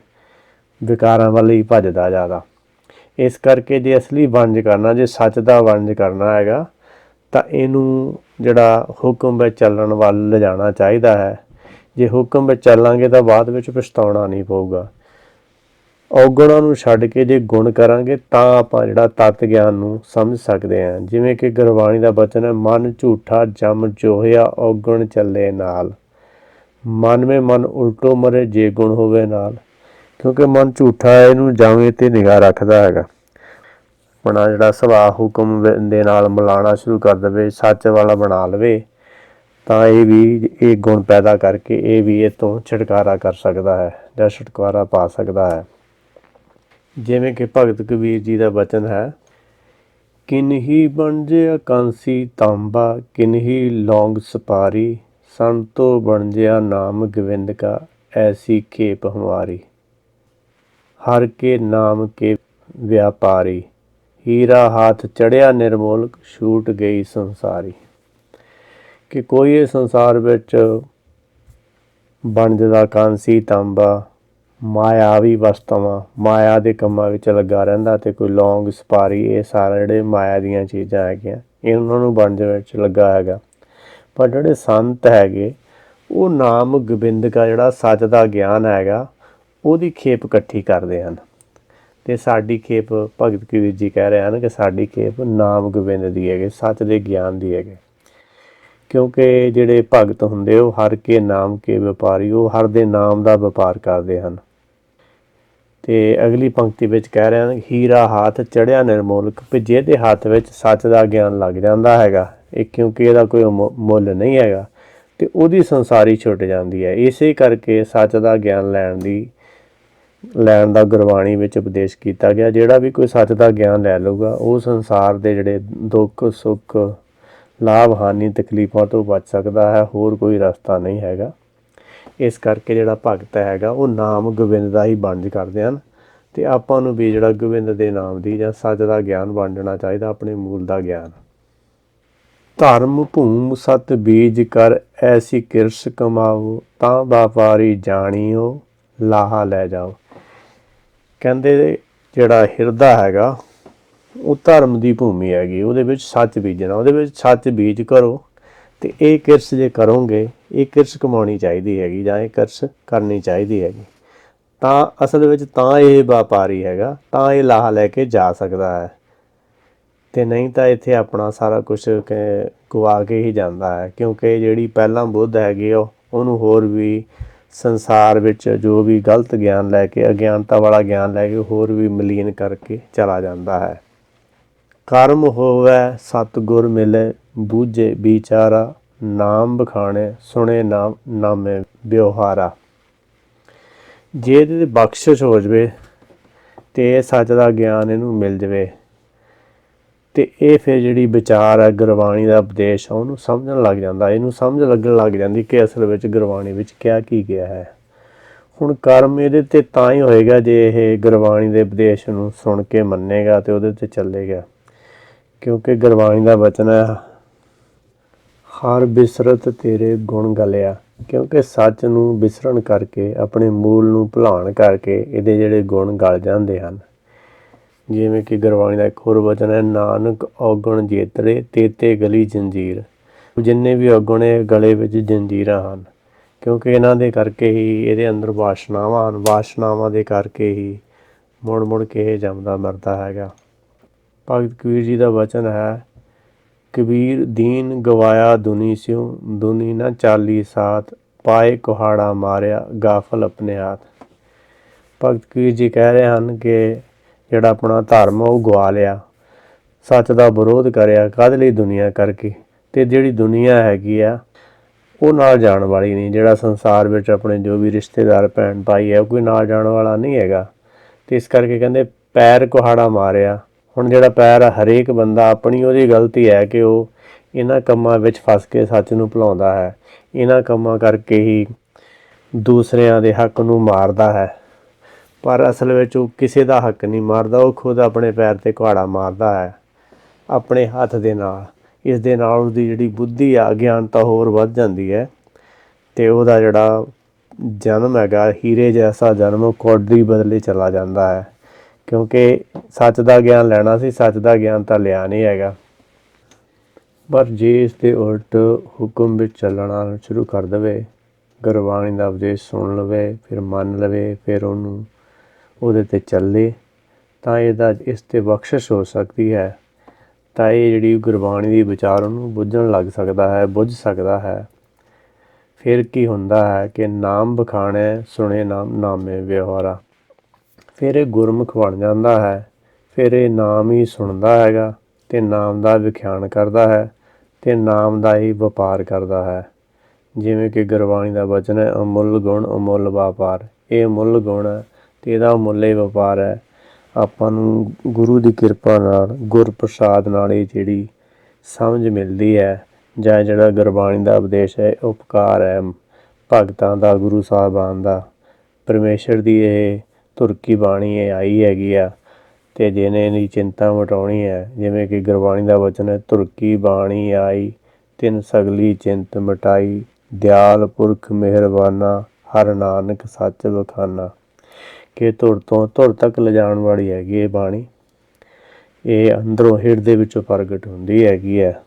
ਵਿਕਾਰਾਂ ਵੱਲ ਹੀ ਭੱਜਦਾ ਜ਼ਿਆਦਾ। ਇਸ ਕਰਕੇ ਜੇ ਅਸਲੀ ਵਣਜ ਕਰਨਾ, ਜੇ ਸੱਚ ਦਾ ਵਣਜ ਕਰਨਾ ਹੈਗਾ, ਤਾਂ ਇਹਨੂੰ ਜਿਹੜਾ ਹੁਕਮ ਵਿੱਚ ਚੱਲਣ ਵੱਲ ਲਿਜਾਣਾ ਚਾਹੀਦਾ ਹੈ। ਜੇ ਹੁਕਮ ਵਿੱਚ ਚੱਲਾਂਗੇ ਤਾਂ ਬਾਅਦ ਵਿੱਚ ਪਛਤਾਉਣਾ ਨਹੀਂ ਪਊਗਾ। ਔਗੁਣਾਂ ਨੂੰ ਛੱਡ ਕੇ ਜੇ ਗੁਣ ਕਰਾਂਗੇ, ਤਾਂ ਆਪਾਂ ਜਿਹੜਾ ਤਤ ਗਿਆਨ ਨੂੰ ਸਮਝ ਸਕਦੇ ਹਾਂ। ਜਿਵੇਂ ਕਿ ਗੁਰਬਾਣੀ ਦਾ ਬਚਨ ਹੈ, ਮਨ ਝੂਠਾ ਜਮ ਜੋਹਿਆ, ਔਗੁਣ ਚੱਲੇ ਨਾਲ। ਮਨ ਮੇ ਮਨ ਉਲਟੋ ਮਰੇ ਜੇ ਗੁਣ ਹੋਵੇ ਨਾਲ, ਕਿਉਂਕਿ ਮਨ ਝੂਠਾ ਹੈ, ਇਹਨੂੰ ਜਾਵੇਂ ਤੇ ਨਿਗਾਹ ਰੱਖਦਾ ਹੈਗਾ। ਆਪਣਾ ਜਿਹੜਾ ਸੁਭਾਅ ਹੁਕਮ ਦੇ ਨਾਲ ਮਿਲਾਣਾ ਸ਼ੁਰੂ ਕਰ ਦੇਵੇ, ਸੱਚ ਵਾਲਾ ਬਣਾ ਲਵੇ, ਤਾਂ ਇਹ ਵੀ ਇਹ ਗੁਣ ਪੈਦਾ ਕਰਕੇ ਇਹ ਵੀ ਇਹ ਤੋਂ ਛੁਟਕਾਰਾ ਕਰ ਸਕਦਾ ਹੈ, ਜਾਂ ਛੁਟਕਾਰਾ ਪਾ ਸਕਦਾ ਹੈ। ਜਿਵੇਂ ਕਿ ਭਗਤ ਕਬੀਰ ਜੀ ਦਾ ਬਚਨ ਹੈ ਕਿਨਹੀ ਜੇ ਅਕਾਂਸੀ ਤਾਂਬਾ ਕਿਨਹੀ ਲੌਂਗ ਸਪਾਰੀ ਸੰਤੋ ਬਣਜਿਆ ਨਾਮ ਗੋਵਿੰਦ ਕਾ, ਐਸੀ ਖੇਪ ਹਮਾਰੀ। ਹਰ ਕੇ ਨਾਮ ਕੇ ਵਿਆਪਾਰੀ। ਹੀਰਾ ਹਾਥ ਚੜਿਆ ਨਿਰਮੋਲ ਛੂਟ ਗਈ ਸੰਸਾਰੀ। ਕਿ ਕੋਈ ਇਹ ਸੰਸਾਰ ਵਿੱਚ ਬਣਜਦਾ ਕਾਂਸੀ ਤਾਂਬਾ ਮਾਇਆਵੀ ਵਸਤਾਵਾਂ ਮਾਇਆ ਦੇ ਕੰਮਾਂ ਵਿੱਚ ਲੱਗਾ ਰਹਿੰਦਾ ਤੇ ਕੋਈ ਲੌਂਗ ਸਪਾਰੀ, ਇਹ ਸਾਰੇ ਜਿਹੜੇ ਮਾਇਆ ਦੀਆਂ ਚੀਜ਼ਾਂ ਹੈਗੀਆਂ ਇਹਨਾਂ ਨੂੰ ਵੰਜ ਵਿੱਚ ਲੱਗਾ ਹੈਗਾ। ਪਰ ਜਿਹੜੇ ਸੰਤ ਹੈਗੇ, ਉਹ ਨਾਮ ਗੋਬਿੰਦ ਦਾ ਜਿਹੜਾ ਸੱਚ ਦਾ ਗਿਆਨ ਹੈਗਾ, ਉਹਦੀ ਖੇਪ ਇਕੱਠੀ ਕਰਦੇ ਹਨ। ਤੇ ਸਾਡੀ ਖੇਪ ਭਗਤ ਕਬੀਰ ਜੀ ਕਹਿ ਰਹੇ ਹਨ ਕਿ ਸਾਡੀ ਖੇਪ ਨਾਮ ਗੋਬਿੰਦ ਦੀ ਹੈਗੇ, ਸੱਚ ਦੇ ਗਿਆਨ ਦੀ ਹੈਗੇ। ਕਿਉਂਕਿ ਜਿਹੜੇ ਭਗਤ ਹੁੰਦੇ, ਉਹ ਹਰ ਕੇ ਨਾਮ ਕੇ ਵਪਾਰੀ, ਉਹ ਹਰ ਦੇ ਨਾਮ ਦਾ ਵਪਾਰ ਕਰਦੇ ਹਨ। ਤੇ ਅਗਲੀ ਪੰਕਤੀ ਵਿੱਚ ਕਹਿ ਰਿਹਾ ਹੀਰਾ ਹੱਥ ਚੜਿਆ ਨਿਰਮੋਲਕ ਵੀ ਜਿਹਦੇ ਹੱਥ ਵਿੱਚ ਸੱਚ ਦਾ ਗਿਆਨ ਲੱਗ ਜਾਂਦਾ ਹੈਗਾ, ਇਹ ਕਿਉਂਕਿ ਇਹਦਾ ਕੋਈ ਮੁੱਲ ਨਹੀਂ ਹੈਗਾ, ਤੇ ਉਹਦੀ ਸੰਸਾਰੀ ਛੁੱਟ ਜਾਂਦੀ ਹੈ। ਇਸੇ ਕਰਕੇ ਸੱਚ ਦਾ ਗਿਆਨ ਲੈਣ ਦੀ, ਲੈਣ ਦਾ ਗੁਰਬਾਣੀ ਵਿੱਚ ਉਪਦੇਸ਼ ਕੀਤਾ ਗਿਆ, ਜਿਹੜਾ ਵੀ ਕੋਈ ਸੱਚ ਦਾ ਗਿਆਨ ਲੈ ਲਊਗਾ, ਉਹ ਸੰਸਾਰ ਦੇ ਜਿਹੜੇ ਦੁੱਖ, ਸੁੱਖ ਲਾਭ ਹਾਨੀ ਤਕਲੀਫਾਂ ਤੋਂ ਬਚ ਸਕਦਾ ਹੈ, ਹੋਰ ਕੋਈ ਰਸਤਾ ਨਹੀਂ ਹੈਗਾ। ਇਸ ਕਰਕੇ ਜਿਹੜਾ ਭਗਤ ਹੈਗਾ, ਉਹ ਨਾਮ ਗੋਬਿੰਦ ਦਾ ਹੀ ਵੰਡ ਕਰਦੇ ਹਨ। ਤੇ ਆਪਾਂ ਨੂੰ ਵੀ ਜਿਹੜਾ ਗੋਬਿੰਦ ਦੇ ਨਾਮ ਦੀ ਜਾਂ ਸੱਚ ਦਾ ਗਿਆਨ ਵੰਡਣਾ ਚਾਹੀਦਾ, ਆਪਣੇ ਮੂਲ ਦਾ ਗਿਆਨ। ਧਰਮ, ਭੂਮ, ਸਤ, ਬੀਜ ਕਰ ਐਸੀ ਕਿਰਸ ਕਮਾਓ, ਤਾਂ ਵਪਾਰੀ ਜਾਣੀਓ, ਲਾਹਾ ਲੈ ਜਾਓ। ਕਹਿੰਦੇ ਜਿਹੜਾ ਹਿਰਦਾ ਹੈਗਾ, ਉਹ ਧਰਮ ਦੀ ਭੂਮੀ ਹੈਗੀ, ਉਹਦੇ ਵਿੱਚ ਸੱਚ ਬੀਜਣਾ, ਉਹਦੇ ਵਿੱਚ ਸੱਚ ਬੀਜ ਕਰੋ। ਤੇ ਇਹ ਕਿਰਸ ਜੇ ਕਰੋਗੇ ਇਹ ਕਿਰਸ ਕਮਾਉਣੀ ਚਾਹੀਦੀ ਹੈਗੀ ਜਾਂ ਇਹ ਕਿਰਸ ਕਰਨੀ ਚਾਹੀਦੀ ਹੈਗੀ। ਤਾਂ ਅਸਲ ਵਿੱਚ ਤਾਂ ਇਹ ਵਪਾਰੀ ਹੈਗਾ, ਤਾਂ ਇਹ ਲਾਹਾ ਲੈ ਕੇ ਜਾ ਸਕਦਾ ਹੈ। ਤੇ ਨਹੀਂ ਤਾਂ ਇੱਥੇ ਆਪਣਾ ਸਾਰਾ ਕੁਝ ਗਵਾ ਕੇ ਹੀ ਜਾਂਦਾ ਹੈ, ਕਿਉਂਕਿ ਜਿਹੜੀ ਪਹਿਲਾਂ ਬੁੱਧ ਹੈਗੀ ਉਹ ਉਹਨੂੰ ਹੋਰ ਵੀ ਸੰਸਾਰ ਵਿੱਚ ਜੋ ਵੀ ਗਲਤ ਗਿਆਨ ਲੈ ਕੇ, ਅਗਿਆਨਤਾ ਵਾਲਾ ਗਿਆਨ ਲੈ ਕੇ ਹੋਰ ਵੀ ਮਲੀਨ ਕਰਕੇ ਚਲਾ ਜਾਂਦਾ ਹੈ। ਕਰਮ ਹੋਵੇ, ਸਤਗੁਰ ਮਿਲੇ, ਬੂਝੇ, ਵਿਚਾਰਾ ਨਾਮ ਬਖਾਣੇ, ਸੁਣੇ ਨਾਮ, ਨਾਮੇ ਵਿਵਹਾਰਾ। ਜੇ ਇਹਦੇ ਤੇ ਬਖਸ਼ਿਸ਼ ਹੋ ਜਵੇ, ਤੇ ਇਹ ਸੱਚ ਦਾ ਗਿਆਨ ਇਹਨੂੰ ਮਿਲ ਜਵੇ। ਤੇ ਇਹ ਫਿਰ ਜਿਹੜੀ ਵਿਚਾਰ ਹੈ, ਗੁਰਬਾਣੀ ਦਾ ਉਪਦੇਸ਼ ਆ, ਉਹਨੂੰ ਸਮਝਣ ਲੱਗ ਜਾਂਦਾ। ਇਹਨੂੰ ਸਮਝ ਲੱਗਣ ਲੱਗ ਜਾਂਦੀ ਕਿ ਅਸਲ ਵਿੱਚ ਗੁਰਬਾਣੀ ਵਿੱਚ ਕਿਹਾ ਕੀ ਗਿਆ ਹੈ। ਹੁਣ ਕਰਮ ਇਹਦੇ ਤੇ ਤਾਂ ਹੀ ਹੋਏਗਾ ਜੇ ਇਹ ਗੁਰਬਾਣੀ ਦੇ ਉਪਦੇਸ਼ ਨੂੰ ਸੁਣ ਕੇ ਮੰਨੇਗਾ ਤੇ ਉਹਦੇ ਤੇ ਚੱਲੇਗਾ। ਕਿਉਂਕਿ ਗੁਰਬਾਣੀ ਦਾ ਬਚਨ ਹੈ ਹਰ ਬਿਸਰਤ ਤੇਰੇ ਗੁਣ ਗਲਿਆ, ਕਿਉਂਕਿ ਸੱਚ ਨੂੰ ਬਿਸਰਨ ਕਰਕੇ, ਆਪਣੇ ਮੂਲ ਨੂੰ ਭੁਲਾਣ ਕਰਕੇ ਇਹਦੇ ਜਿਹੜੇ ਗੁਣ ਗਲ ਜਾਂਦੇ ਹਨ। ਜਿਵੇਂ ਕਿ ਗੁਰਬਾਣੀ ਦਾ ਇੱਕ ਹੋਰ ਵਚਨ ਹੈ, ਨਾਨਕ ਔਗਣ ਜੇਤਰੇ ਤੇਤੇ ਗਲੀ ਜੰਜੀਰ। ਜਿੰਨੇ ਵੀ ਔਗਣ ਇਹ ਗਲੇ ਵਿੱਚ ਜੰਜੀਰਾਂ ਹਨ, ਕਿਉਂਕਿ ਇਹਨਾਂ ਦੇ ਕਰਕੇ ਹੀ ਇਹਦੇ ਅੰਦਰ ਵਾਸ਼ਨਾਵਾਂ ਹਨ, ਵਾਸ਼ਨਾਵਾਂ ਦੇ ਕਰਕੇ ਹੀ ਮੁੜ ਮੁੜ ਕੇ ਇਹ ਜੰਮਦਾ ਮਰਦਾ ਹੈਗਾ। ਭਗਤ ਕਬੀਰ ਜੀ ਦਾ ਵਚਨ ਹੈ ਕਬੀਰ ਦੀਨ ਗਵਾਇਆ ਦੁਨੀ ਸਿਉ, ਦੁਨੀ ਨਾ ਚਾਲੀ ਸਾਥ, ਪਾਏ ਕੁਹਾੜਾ ਮਾਰਿਆ, ਗਾਫਲ ਆਪਣੇ ਹੱਥ। ਭਗਤ ਕਬੀਰ ਜੀ ਕਹਿ ਰਹੇ ਹਨ ਕਿ ਜਿਹੜਾ ਆਪਣਾ ਧਰਮ ਆ, ਉਹ ਗਵਾ ਲਿਆ। ਸੱਚ ਦਾ ਵਿਰੋਧ ਕਰਿਆ, ਕਾਹਦੇ ਲਈ ਦੁਨੀਆ ਕਰਕੇ? ਤੇ ਜਿਹੜੀ ਦੁਨੀਆ ਹੈਗੀ ਆ, ਉਹ ਨਾਲ ਜਾਣ ਵਾਲੀ ਨਹੀਂ। ਜਿਹੜਾ ਸੰਸਾਰ ਵਿੱਚ ਆਪਣੇ ਜੋ ਵੀ ਰਿਸ਼ਤੇਦਾਰ ਭੈਣ ਭਾਈ ਹੈ ਉਹ ਕੋਈ ਨਾਲ ਜਾਣ ਵਾਲਾ ਨਹੀਂ ਹੈਗਾ। ਤੇ ਇਸ ਕਰਕੇ ਕਹਿੰਦੇ, ਪੈਰ ਕੁਹਾੜਾ ਮਾਰਿਆ। ਹੁਣ ਜਿਹੜਾ ਪੈਰ ਆ, ਹਰੇਕ ਬੰਦਾ ਆਪਣੀ ਉਹਦੀ ਗਲਤੀ ਹੈ ਕਿ ਉਹ ਇਹਨਾਂ ਕੰਮਾਂ ਵਿੱਚ ਫਸ ਕੇ ਸੱਚ ਨੂੰ ਭੁਲਾਉਂਦਾ ਹੈ। ਇਹਨਾਂ ਕੰਮਾਂ ਕਰਕੇ ਹੀ ਦੂਸਰਿਆਂ ਦੇ ਹੱਕ ਨੂੰ ਮਾਰਦਾ ਹੈ। ਪਰ ਅਸਲ ਵਿੱਚ ਉਹ ਕਿਸੇ ਦਾ ਹੱਕ ਨਹੀਂ ਮਾਰਦਾ ਉਹ ਖੁਦ ਆਪਣੇ ਪੈਰ ਤੇ ਕੁਹਾੜਾ ਮਾਰਦਾ ਹੈ ਆਪਣੇ ਹੱਥ ਦੇ ਨਾਲ। ਇਸ ਦੇ ਨਾਲ ਉਹਦੀ ਜਿਹੜੀ ਬੁੱਧੀ ਆ ਗਿਆਨਤਾ ਹੋਰ ਵੱਧ ਜਾਂਦੀ ਹੈ ਤੇ ਉਹਦਾ ਜਿਹੜਾ ਜਨਮ ਹੈਗਾ ਹੀਰੇ ਜੈਸਾ ਜਨਮ ਉਹ ਕੌਡੀ ਬਦਲੇ ਚਲਾ ਜਾਂਦਾ ਹੈ। ਕਿਉਂਕਿ ਸੱਚ ਦਾ ਗਿਆਨ ਲੈਣਾ ਸੀ, ਸੱਚ ਦਾ ਗਿਆਨ ਤਾਂ ਲਿਆ ਨਹੀਂ ਹੈਗਾ। ਪਰ ਜੇ ਇਸ ਦੇ ਉਲਟ ਹੁਕਮ ਵਿੱਚ ਚੱਲਣਾ ਸ਼ੁਰੂ ਕਰ ਦੇਵੇ, ਗੁਰਬਾਣੀ ਦਾ ਉਪਦੇਸ਼ ਸੁਣ ਲਵੇ, ਫਿਰ ਮੰਨ ਲਵੇ, ਫਿਰ ਉਹਨੂੰ ਉਹਦੇ ਤੇ ਚੱਲੇ, ਤਾਂ ਇਹਦਾ ਇਸ ਤੇ ਬਖਸ਼ਿਸ਼ ਹੋ ਸਕਦੀ ਹੈ। ਤਾਂ ਇਹ ਜਿਹੜੀ ਗੁਰਬਾਣੀ ਦੀ ਵਿਚਾਰ ਉਹਨੂੰ ਬੁੱਝਣ ਲੱਗ ਸਕਦਾ ਹੈ, ਬੁੱਝ ਸਕਦਾ ਹੈ। ਫਿਰ ਕੀ ਹੁੰਦਾ ਹੈ ਕਿ ਨਾਮ ਬਖਾਣੇ ਸੁਣੇ ਨਾਮ, ਨਾਮੇ ਵਿਵਹਾਰਾ। ਫਿਰ ਇਹ ਗੁਰਮੁਖ ਬਣ ਜਾਂਦਾ ਹੈ, ਫਿਰ ਇਹ ਨਾਮ ਹੀ ਸੁਣਦਾ ਹੈਗਾ ਤੇ ਨਾਮ ਦਾ ਵਿਖਿਆਨ ਕਰਦਾ ਹੈ ਤੇ ਨਾਮ ਦਾ ਹੀ ਵਪਾਰ ਕਰਦਾ ਹੈ। ਜਿਵੇਂ ਕਿ ਗੁਰਬਾਣੀ ਦਾ ਵਚਨ ਹੈ, ਅਮੁੱਲ ਗੁਣ, ਅਮੁੱਲ ਵਪਾਰ। ਇਹ ਅਮੁੱਲ ਗੁਣ ਹੈ ਤੇ ਇਹਦਾ ਮੁੱਲ ਹੀ ਵਪਾਰ ਹੈ। ਆਪਾਂ ਨੂੰ ਗੁਰੂ ਦੀ ਕਿਰਪਾ ਨਾਲ ਗੁਰ ਪ੍ਰਸਾਦ ਨਾਲ ਇਹ ਜਿਹੜੀ ਸਮਝ ਮਿਲਦੀ ਹੈ ਜਾਂ ਜਿਹੜਾ ਗੁਰਬਾਣੀ ਦਾ ਉਪਦੇਸ਼ ਹੈ ਉਪਕਾਰ ਹੈ ਭਗਤਾਂ ਦਾ, ਗੁਰੂ ਸਾਹਿਬਾਨ ਦਾ। ਪਰਮੇਸ਼ਰ ਦੀ ਇਹ ਤੁਰਕੀ ਬਾਣੀ ਇਹ ਆਈ ਹੈਗੀ ਆ ਤੇ ਜਿਹਨੇ ਇਹਦੀ ਚਿੰਤਾ ਮਟਾਉਣੀ ਹੈ, ਜਿਵੇਂ ਕਿ ਗੁਰਬਾਣੀ ਦਾ ਵਚਨ ਹੈ, ਤੁਰਕੀ ਬਾਣੀ ਆਈ, ਤਿੰਨ ਸਗਲੀ ਚਿੰਤ ਮਟਾਈ, ਦਿਆਲ ਪੁਰਖ ਮਿਹਰਬਾਨਾ, ਹਰ ਨਾਨਕ ਸੱਚ ਬਖਾਨਾ ਕਿ ਧੁਰ ਤੋਂ ਧੁਰ ਤੱਕ ਲਿਜਾਣ ਵਾਲੀ ਹੈਗੀ ਇਹ ਬਾਣੀ। ਇਹ ਅੰਦਰੋਂ ਹਿਰਦੇ ਵਿੱਚੋਂ ਪ੍ਰਗਟ ਹੁੰਦੀ ਹੈਗੀ ਹੈ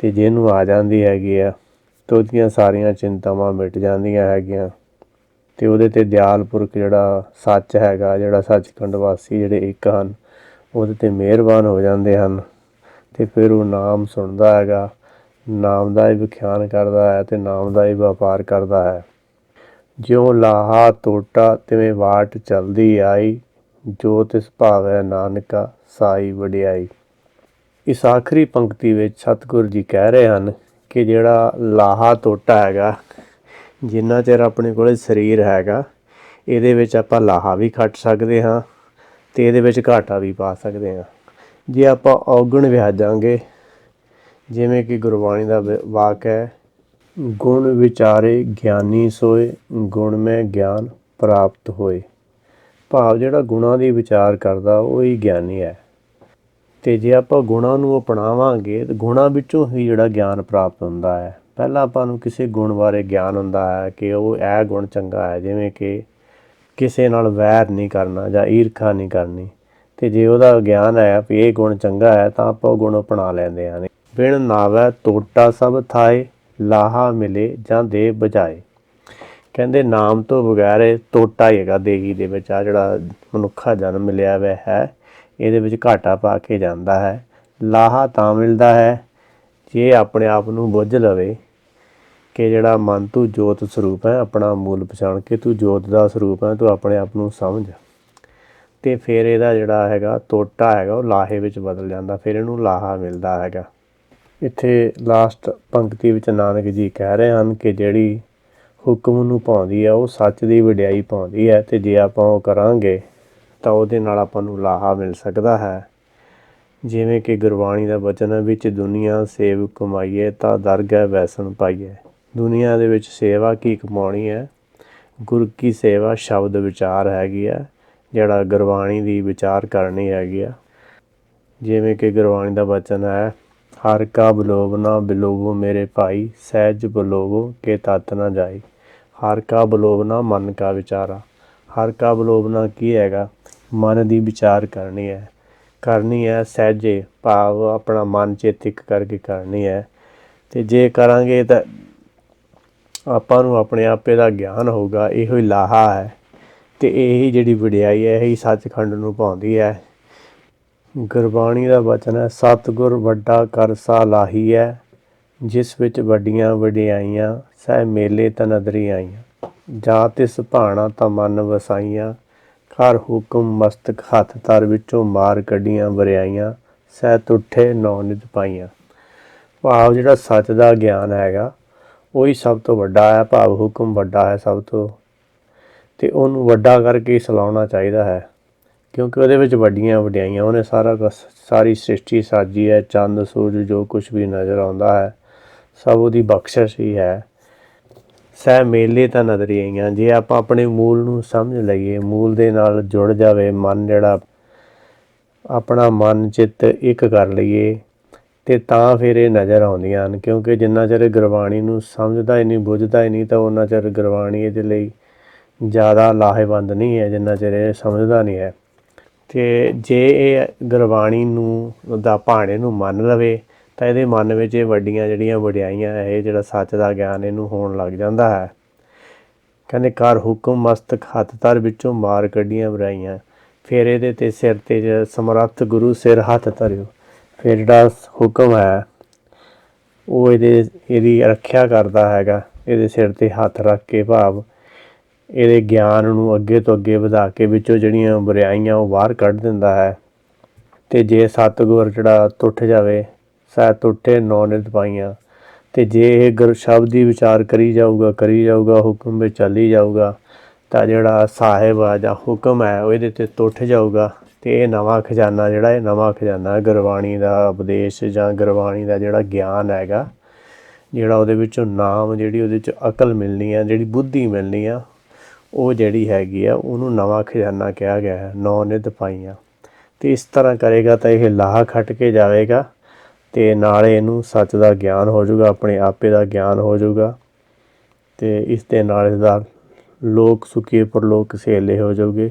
ਤੇ ਜਿਹਨੂੰ ਆ ਜਾਂਦੀ ਹੈਗੀ ਆ ਤੇ ਉਹਦੀਆਂ ਸਾਰੀਆਂ ਚਿੰਤਾਵਾਂ ਮਿਟ ਜਾਂਦੀਆਂ ਹੈਗੀਆਂ। ਤੇ ਉਹਦੇ ਤੇ ਦਿਆਲ ਪੁਰਖ ਜਿਹੜਾ ਸੱਚ ਹੈਗਾ, ਜਿਹੜਾ ਸੱਚਖੰਡ ਵਾਸੀ ਜਿਹੜੇ ਇੱਕ ਹਨ, ਉਹਦੇ ਤੇ ਮਿਹਰਬਾਨ ਹੋ ਜਾਂਦੇ ਹਨ ਤੇ ਫਿਰ ਉਹ ਨਾਮ ਸੁਣਦਾ ਹੈਗਾ, ਨਾਮ ਦਾ ਹੀ ਵਿਖਿਆਨ ਕਰਦਾ ਹੈ ਤੇ ਨਾਮ ਦਾ ਹੀ ਵਪਾਰ ਕਰਦਾ ਹੈ। ਜਿਉ ਲਾਹਾ ਟੋਟਾ ਤਿਵੇਂ ਵਾਟ ਚਲਦੀ ਆਈ ਜੋ ਤਿਸ ਭਾਵੈ ਨਾਨਕਾ ਸਾਈ ਵਡਿਆਈ। ਇਸ ਆਖਰੀ ਪੰਕਤੀ ਵਿੱਚ ਸਤਿਗੁਰੂ ਜੀ ਕਹਿ ਰਹੇ ਹਨ ਕਿ ਜਿਹੜਾ ਲਾਹਾ ਟੋਟਾ ਹੈਗਾ ਜਿੰਨਾ ਚਿਰ ਆਪਣੇ ਕੋਲੇ ਸਰੀਰ ਹੈਗਾ, ਇਹਦੇ ਵਿੱਚ ਆਪਾਂ ਲਾਹਾ ਵੀ ਖੱਟ ਸਕਦੇ ਹਾਂ ਤੇ ਇਹਦੇ ਵਿੱਚ ਘਾਟਾ ਵੀ ਪਾ ਸਕਦੇ ਹਾਂ। ਜੇ ਆਪਾਂ ਔਗਣ ਵਿਆਜਾਂਗੇ, ਜਿਵੇਂ ਕਿ ਗੁਰਬਾਣੀ ਦਾ ਵ- ਵਾਕ ਹੈ, ਗੁਣ ਵਿਚਾਰੇ ਗਿਆਨੀ ਸੋਏ, ਗੁਣ ਮੈਂ ਗਿਆਨ ਪ੍ਰਾਪਤ ਹੋਏ। ਭਾਵ ਜਿਹੜਾ ਗੁਣਾਂ ਦੀ ਵਿਚਾਰ ਕਰਦਾ, ਉਹ ਹੀ ਗਿਆਨੀ ਹੈ। ਤੇ ਜੇ ਆਪਾਂ ਗੁਣਾਂ ਨੂੰ ਅਪਣਾਵਾਂਗੇ, ਤਾਂ ਗੁਣਾਂ ਵਿੱਚੋਂ ਹੀ ਜਿਹੜਾ ਗਿਆਨ ਪ੍ਰਾਪਤ ਹੁੰਦਾ ਹੈ। ਪਹਿਲਾਂ ਆਪਾਂ ਨੂੰ ਕਿਸੇ ਗੁਣ ਬਾਰੇ ਗਿਆਨ ਹੁੰਦਾ ਹੈ ਕਿ ਉਹ ਇਹ ਗੁਣ ਚੰਗਾ ਹੈ, ਜਿਵੇਂ ਕਿ ਕਿਸੇ ਨਾਲ ਵੈਰ ਨਹੀਂ ਕਰਨਾ ਜਾਂ ਈਰਖਾ ਨਹੀਂ ਕਰਨੀ। ਤੇ ਜੇ ਉਹਦਾ ਗਿਆਨ ਹੈ ਵੀ ਇਹ ਗੁਣ ਚੰਗਾ ਹੈ, ਤਾਂ ਆਪਾਂ ਉਹ ਗੁਣ ਅਪਣਾ ਲੈਂਦੇ ਹਾਂ। ਬਿਨ ਨਾਵੈ ਤੋਟਾ ਸਭ ਥਾਏ, ਲਾਹਾ ਮਿਲੇ ਜਾਂ ਦੇ ਬਜਾਏ। ਕਹਿੰਦੇ ਨਾਮ ਤੋਂ ਬਗੈਰ ਇਹ ਤੋਟਾ ਹੀ ਹੈਗਾ, ਦੇਹੀ ਦੇ ਵਿੱਚ ਆ ਜਿਹੜਾ ਮਨੁੱਖਾ ਜਨਮ ਮਿਲਿਆ ਹੋਇਆ ਹੈ, ਇਹਦੇ ਵਿੱਚ ਘਾਟਾ ਪਾ ਕੇ ਜਾਂਦਾ ਹੈ। ਲਾਹਾ ਤਾਂ ਮਿਲਦਾ ਹੈ, ਜੇ ਆਪਣੇ ਆਪ ਨੂੰ ਬੁੱਝ ਲਵੇ। ਕਿ ਜਿਹੜਾ ਮਨ ਤੂੰ ਜੋਤ ਸਰੂਪ ਹੈ, ਆਪਣਾ ਮੂਲ ਪਛਾਣ ਕੇ ਤੂੰ ਜੋਤ ਦਾ ਸਰੂਪ ਹੈ, ਤੂੰ ਆਪਣੇ ਆਪ ਨੂੰ ਸਮਝ। ਤੇ ਫਿਰ ਇਹਦਾ ਜਿਹੜਾ ਹੈਗਾ ਤੋਟਾ ਹੈਗਾ, ਉਹ ਲਾਹੇ ਵਿੱਚ ਬਦਲ ਜਾਂਦਾ, ਫਿਰ ਇਹਨੂੰ ਲਾਹਾ ਮਿਲਦਾ ਹੈਗਾ। ਇੱਥੇ ਲਾਸਟ ਪੰਕਤੀ ਵਿੱਚ ਨਾਨਕ ਜੀ ਕਹਿ ਰਹੇ ਹਨ ਕਿ ਜਿਹੜੀ ਹੁਕਮ ਨੂੰ ਪਾਉਂਦੀ ਹੈ, ਉਹ ਸੱਚ ਦੀ ਵਡਿਆਈ ਪਾਉਂਦੀ ਹੈ ਤੇ ਜੇ ਆਪਾਂ ਉਹ ਕਰਾਂਗੇ, ਤਾਂ ਉਹਦੇ ਨਾਲ ਆਪਾਂ ਨੂੰ ਲਾਹਾ ਮਿਲ ਸਕਦਾ ਹੈ। ਜਿਵੇਂ ਕਿ ਗੁਰਬਾਣੀ ਦਾ ਬਚਨ ਹੈ, ਵਿੱਚ ਦੁਨੀਆ ਸੇਵ ਕਮਾਈਏ ਤਾਂ ਦਰਗਹਿ ਵੈਸਣ ਪਾਈਏ। ਦੁਨੀਆ ਦੇ ਵਿੱਚ ਸੇਵਾ ਕੀ ਕਮਾਉਣੀ ਹੈ? ਗੁਰ ਕੀ ਸੇਵਾ ਸ਼ਬਦ ਵਿਚਾਰ ਹੈਗੀ ਆ ਜਿਹੜਾ ਗੁਰਬਾਣੀ ਦੀ ਵਿਚਾਰ ਕਰਨੀ ਹੈਗੀ ਆ ਜਿਵੇਂ ਕਿ ਗੁਰਬਾਣੀ ਦਾ ਬਚਨ ਹੈ, ਹਰ ਕਾ ਬਲੋਵ ਨਾ ਬਿਲੋਵੋ ਮੇਰੇ ਭਾਈ, ਸਹਿਜ ਬਲੋਵੋ ਕੇ ਤਤ ਨਾ ਜਾਈ। ਹਰ ਕਾ ਬਲੋਵਨਾ ਮਨ ਕਾ ਵਿਚਾਰਾ। ਹਰ ਕਾ ਬਲੋਵ ਨਾ ਕੀ ਹੈਗਾ? ਮਨ ਦੀ ਵਿਚਾਰ ਕਰਨੀ ਹੈ। ਕਰਨੀ ਹੈ ਸਹਿਜੇ ਭਾਵ ਆਪਣਾ ਮਨ ਚੇਤਿਕ ਕਰਕੇ ਕਰਨੀ ਹੈ। ਤੇ ਜੇ ਕਰਾਂਗੇ ਤਾਂ ਆਪਾਂ ਨੂੰ ਆਪਣੇ ਆਪੇ ਦਾ ਗਿਆਨ ਹੋਊਗਾ, ਇਹੋ ਹੀ ਲਾਹਾ ਹੈ। ਤੇ ਇਹੀ ਜਿਹੜੀ ਵਡਿਆਈ ਹੈ, ਇਹੀ ਸੱਚਖੰਡ ਨੂੰ ਪਾਉਂਦੀ ਹੈ। ਗੁਰਬਾਣੀ ਦਾ ਵਚਨ ਹੈ, ਸਤਿਗੁਰ ਵੱਡਾ ਕਰ ਸਾ ਲਾਹੀ ਹੈ, ਜਿਸ ਵਿੱਚ ਵੱਡੀਆਂ ਵਡਿਆਈਆਂ, ਸਹਿ ਮੇਲੇ ਤਨਦਰੀ ਆਈਆਂ। ਜਾ ਤਿਸ ਭਾਣਾ ਤਾਂ ਮਨ ਵਸਾਈਆਂ ਕਰ ਹੁਕਮ ਮਸਤਕ ਹੱਥ ਤਰ ਵਿੱਚੋਂ ਮਾਰ ਕੱਢੀਆਂ ਵਰਿਆਈਆਂ, ਸਹਿ ਤੁਠੇ ਨੌ ਨਿਤ ਪਾਈਆਂ। ਭਾਵ ਜਿਹੜਾ ਸੱਚ ਦਾ ਗਿਆਨ ਹੈਗਾ ਉਹੀ ਸਭ ਤੋਂ ਵੱਡਾ ਹੈ, ਭਾਵ ਹੁਕਮ ਵੱਡਾ ਹੈ ਸਭ ਤੋਂ। ਤੇ ਉਹਨੂੰ ਵੱਡਾ ਕਰਕੇ ਸਲਾਉਣਾ ਚਾਹੀਦਾ ਹੈ। ਕਿਉਂਕਿ ਉਹਦੇ ਵਿੱਚ ਵੱਡੀਆਂ ਵਡਿਆਈਆਂ, ਉਹਨੇ ਸਾਰਾ ਕੁਛ, ਸਾਰੀ ਸ੍ਰਿਸ਼ਟੀ ਸਾਜੀ ਹੈ, ਚੰਦ, ਸੂਰਜ, ਜੋ ਕੁਝ ਵੀ ਨਜ਼ਰ ਆਉਂਦਾ ਹੈ, ਸਭ ਉਹਦੀ ਬਖਸ਼ਿਸ਼ ਹੀ ਹੈ। ਸਹਿ ਮੇਲੇ ਤਾਂ ਨਜ਼ਰੀ ਆਈਆਂ ਜੇ ਆਪਾਂ ਆਪਣੇ ਮੂਲ ਨੂੰ ਸਮਝ ਲਈਏ, ਮੂਲ ਦੇ ਨਾਲ ਜੁੜ ਜਾਵੇ, ਮਨ ਜਿਹੜਾ ਆਪਣਾ ਮਨ, ਚਿੱਤ ਇੱਕ ਕਰ ਲਈਏ ਤੇ ਤਾਂ ਫਿਰ ਇਹ ਨਜ਼ਰ ਆਉਂਦੀਆਂ ਹਨ, ਕਿਉਂਕਿ ਜਿੰਨਾ ਚਿਰ ਗੁਰਬਾਣੀ ਨੂੰ ਸਮਝਦਾ ਹੀ ਨਹੀਂ, ਬੁੱਝਦਾ ਹੀ ਨਹੀਂ, ਤਾਂ ਉਹਨਾਂ ਚਿਰ ਗੁਰਬਾਣੀ ਇਹਦੇ ਲਈ ਜ਼ਿਆਦਾ ਲਾਹੇਵੰਦ ਨਹੀਂ ਹੈ, ਜਿੰਨਾ ਚਿਰ ਇਹ ਸਮਝਦਾ ਨਹੀਂ ਹੈ। ਤੇ ਜੇ ਇਹ ਗੁਰਬਾਣੀ ਨੂੰ, ਦਾ ਭਾਣੇ ਨੂੰ ਮੰਨ ਲਵੇ, ਤਾਂ ਇਹਦੇ ਮਨ ਵਿੱਚ ਇਹ ਵੱਡੀਆਂ ਜਿਹੜੀਆਂ ਵਡਿਆਈਆਂ ਹੈ ਇਹ ਜਿਹੜਾ ਸੱਚ ਦਾ ਗਿਆਨ ਇਹਨੂੰ ਹੋਣ ਲੱਗ ਜਾਂਦਾ ਹੈ। ਕਹਿੰਦੇ ਕਰ ਹੁਕਮ ਮਸਤਕ ਹੱਥ ਤਰ ਵਿੱਚੋਂ ਮਾਰ ਕੱਢੀਆਂ ਬਰਾਈਆਂ। ਫਿਰ ਇਹਦੇ ਤੇ ਸਿਰ ਤੇ ਜਿਹੜਾ ਸਮਰੱਥ ਗੁਰੂ ਸਿਰ ਹੱਥ ਧਰਿਓ। ਫਿਰ ਜਿਹੜਾ ਹੁਕਮ ਹੈ, ਉਹ ਇਹਦੇ, ਇਹਦੀ ਰੱਖਿਆ ਕਰਦਾ ਹੈਗਾ। ਇਹਦੇ ਸਿਰ ਤੇ ਹੱਥ ਰੱਖ ਕੇ ਭਾਵ ਇਹਦੇ ਗਿਆਨ ਨੂੰ ਅੱਗੇ ਤੋਂ ਅੱਗੇ ਵਧਾ ਕੇ ਵਿੱਚੋਂ ਜਿਹੜੀਆਂ ਬੁਰਾਈਆਂ ਉਹ ਬਾਹਰ ਕੱਢ ਦਿੰਦਾ ਹੈ। ਤੇ ਜੇ ਸਤਿਗੁਰ ਜਿਹੜਾ ਟੁੱਟ ਜਾਵੇ, ਸਹਿ ਟੁੱਟੇ ਨੌ ਨਿਤ ਪਾਈਆਂ, ਤੇ ਜੇ ਇਹ ਗੁਰ ਸ਼ਬਦ ਦੀ ਵਿਚਾਰ ਕਰੀ ਜਾਊਗਾ ਕਰੀ ਜਾਊਗਾ, ਹੁਕਮ ਵਿੱਚ ਚੱਲੀ ਜਾਊਗਾ, ਤਾਂ ਜਿਹੜਾ ਸਾਹਿਬ ਆ ਜਾਂ ਹੁਕਮ ਹੈ, ਉਹ ਇਹਦੇ ਤੇ ਟੁੱਟ ਜਾਊਗਾ। ਤੇ ਇਹ ਨਵਾਂ ਖਜ਼ਾਨਾ ਜਿਹੜਾ, ਇਹ ਨਵਾਂ ਖਜ਼ਾਨਾ ਗੁਰਬਾਣੀ ਦਾ ਉਪਦੇਸ਼ ਜਾਂ ਗੁਰਬਾਣੀ ਦਾ ਜਿਹੜਾ ਗਿਆਨ ਹੈਗਾ, ਜਿਹੜਾ ਉਹਦੇ ਵਿੱਚੋਂ ਨਾਮ ਜਿਹੜੀ ਉਹਦੇ ਚ ਅਕਲ ਮਿਲਣੀ ਆ, ਜਿਹੜੀ ਬੁੱਧੀ ਮਿਲਣੀ ਆ, ਉਹ ਜਿਹੜੀ ਹੈਗੀ ਆ, ਉਹਨੂੰ ਨਵਾਂ ਖਜ਼ਾਨਾ ਕਿਹਾ ਗਿਆ ਹੈ, ਨੌ ਨਿਧ ਪਾਈਆਂ। ਤੇ ਇਸ ਤਰ੍ਹਾਂ ਕਰੇਗਾ ਤਾਂ ਇਹ ਲਾਹਾ ਖੱਟ ਕੇ ਜਾਵੇਗਾ ਤੇ ਨਾਲੇ ਇਹਨੂੰ ਸੱਚ ਦਾ ਗਿਆਨ ਹੋ ਜਾਊਗਾ, ਆਪਣੇ ਆਪੇ ਦਾ ਗਿਆਨ ਹੋ ਜਾਊਗਾ ਤੇ ਇਸ ਦੇ ਨਾਲ ਇਹਦਾ ਲੋਕ ਸੁਖੀ, ਪਰਲੋਕ ਸੇਲੇ ਹੋ ਜਾਊਗੇ।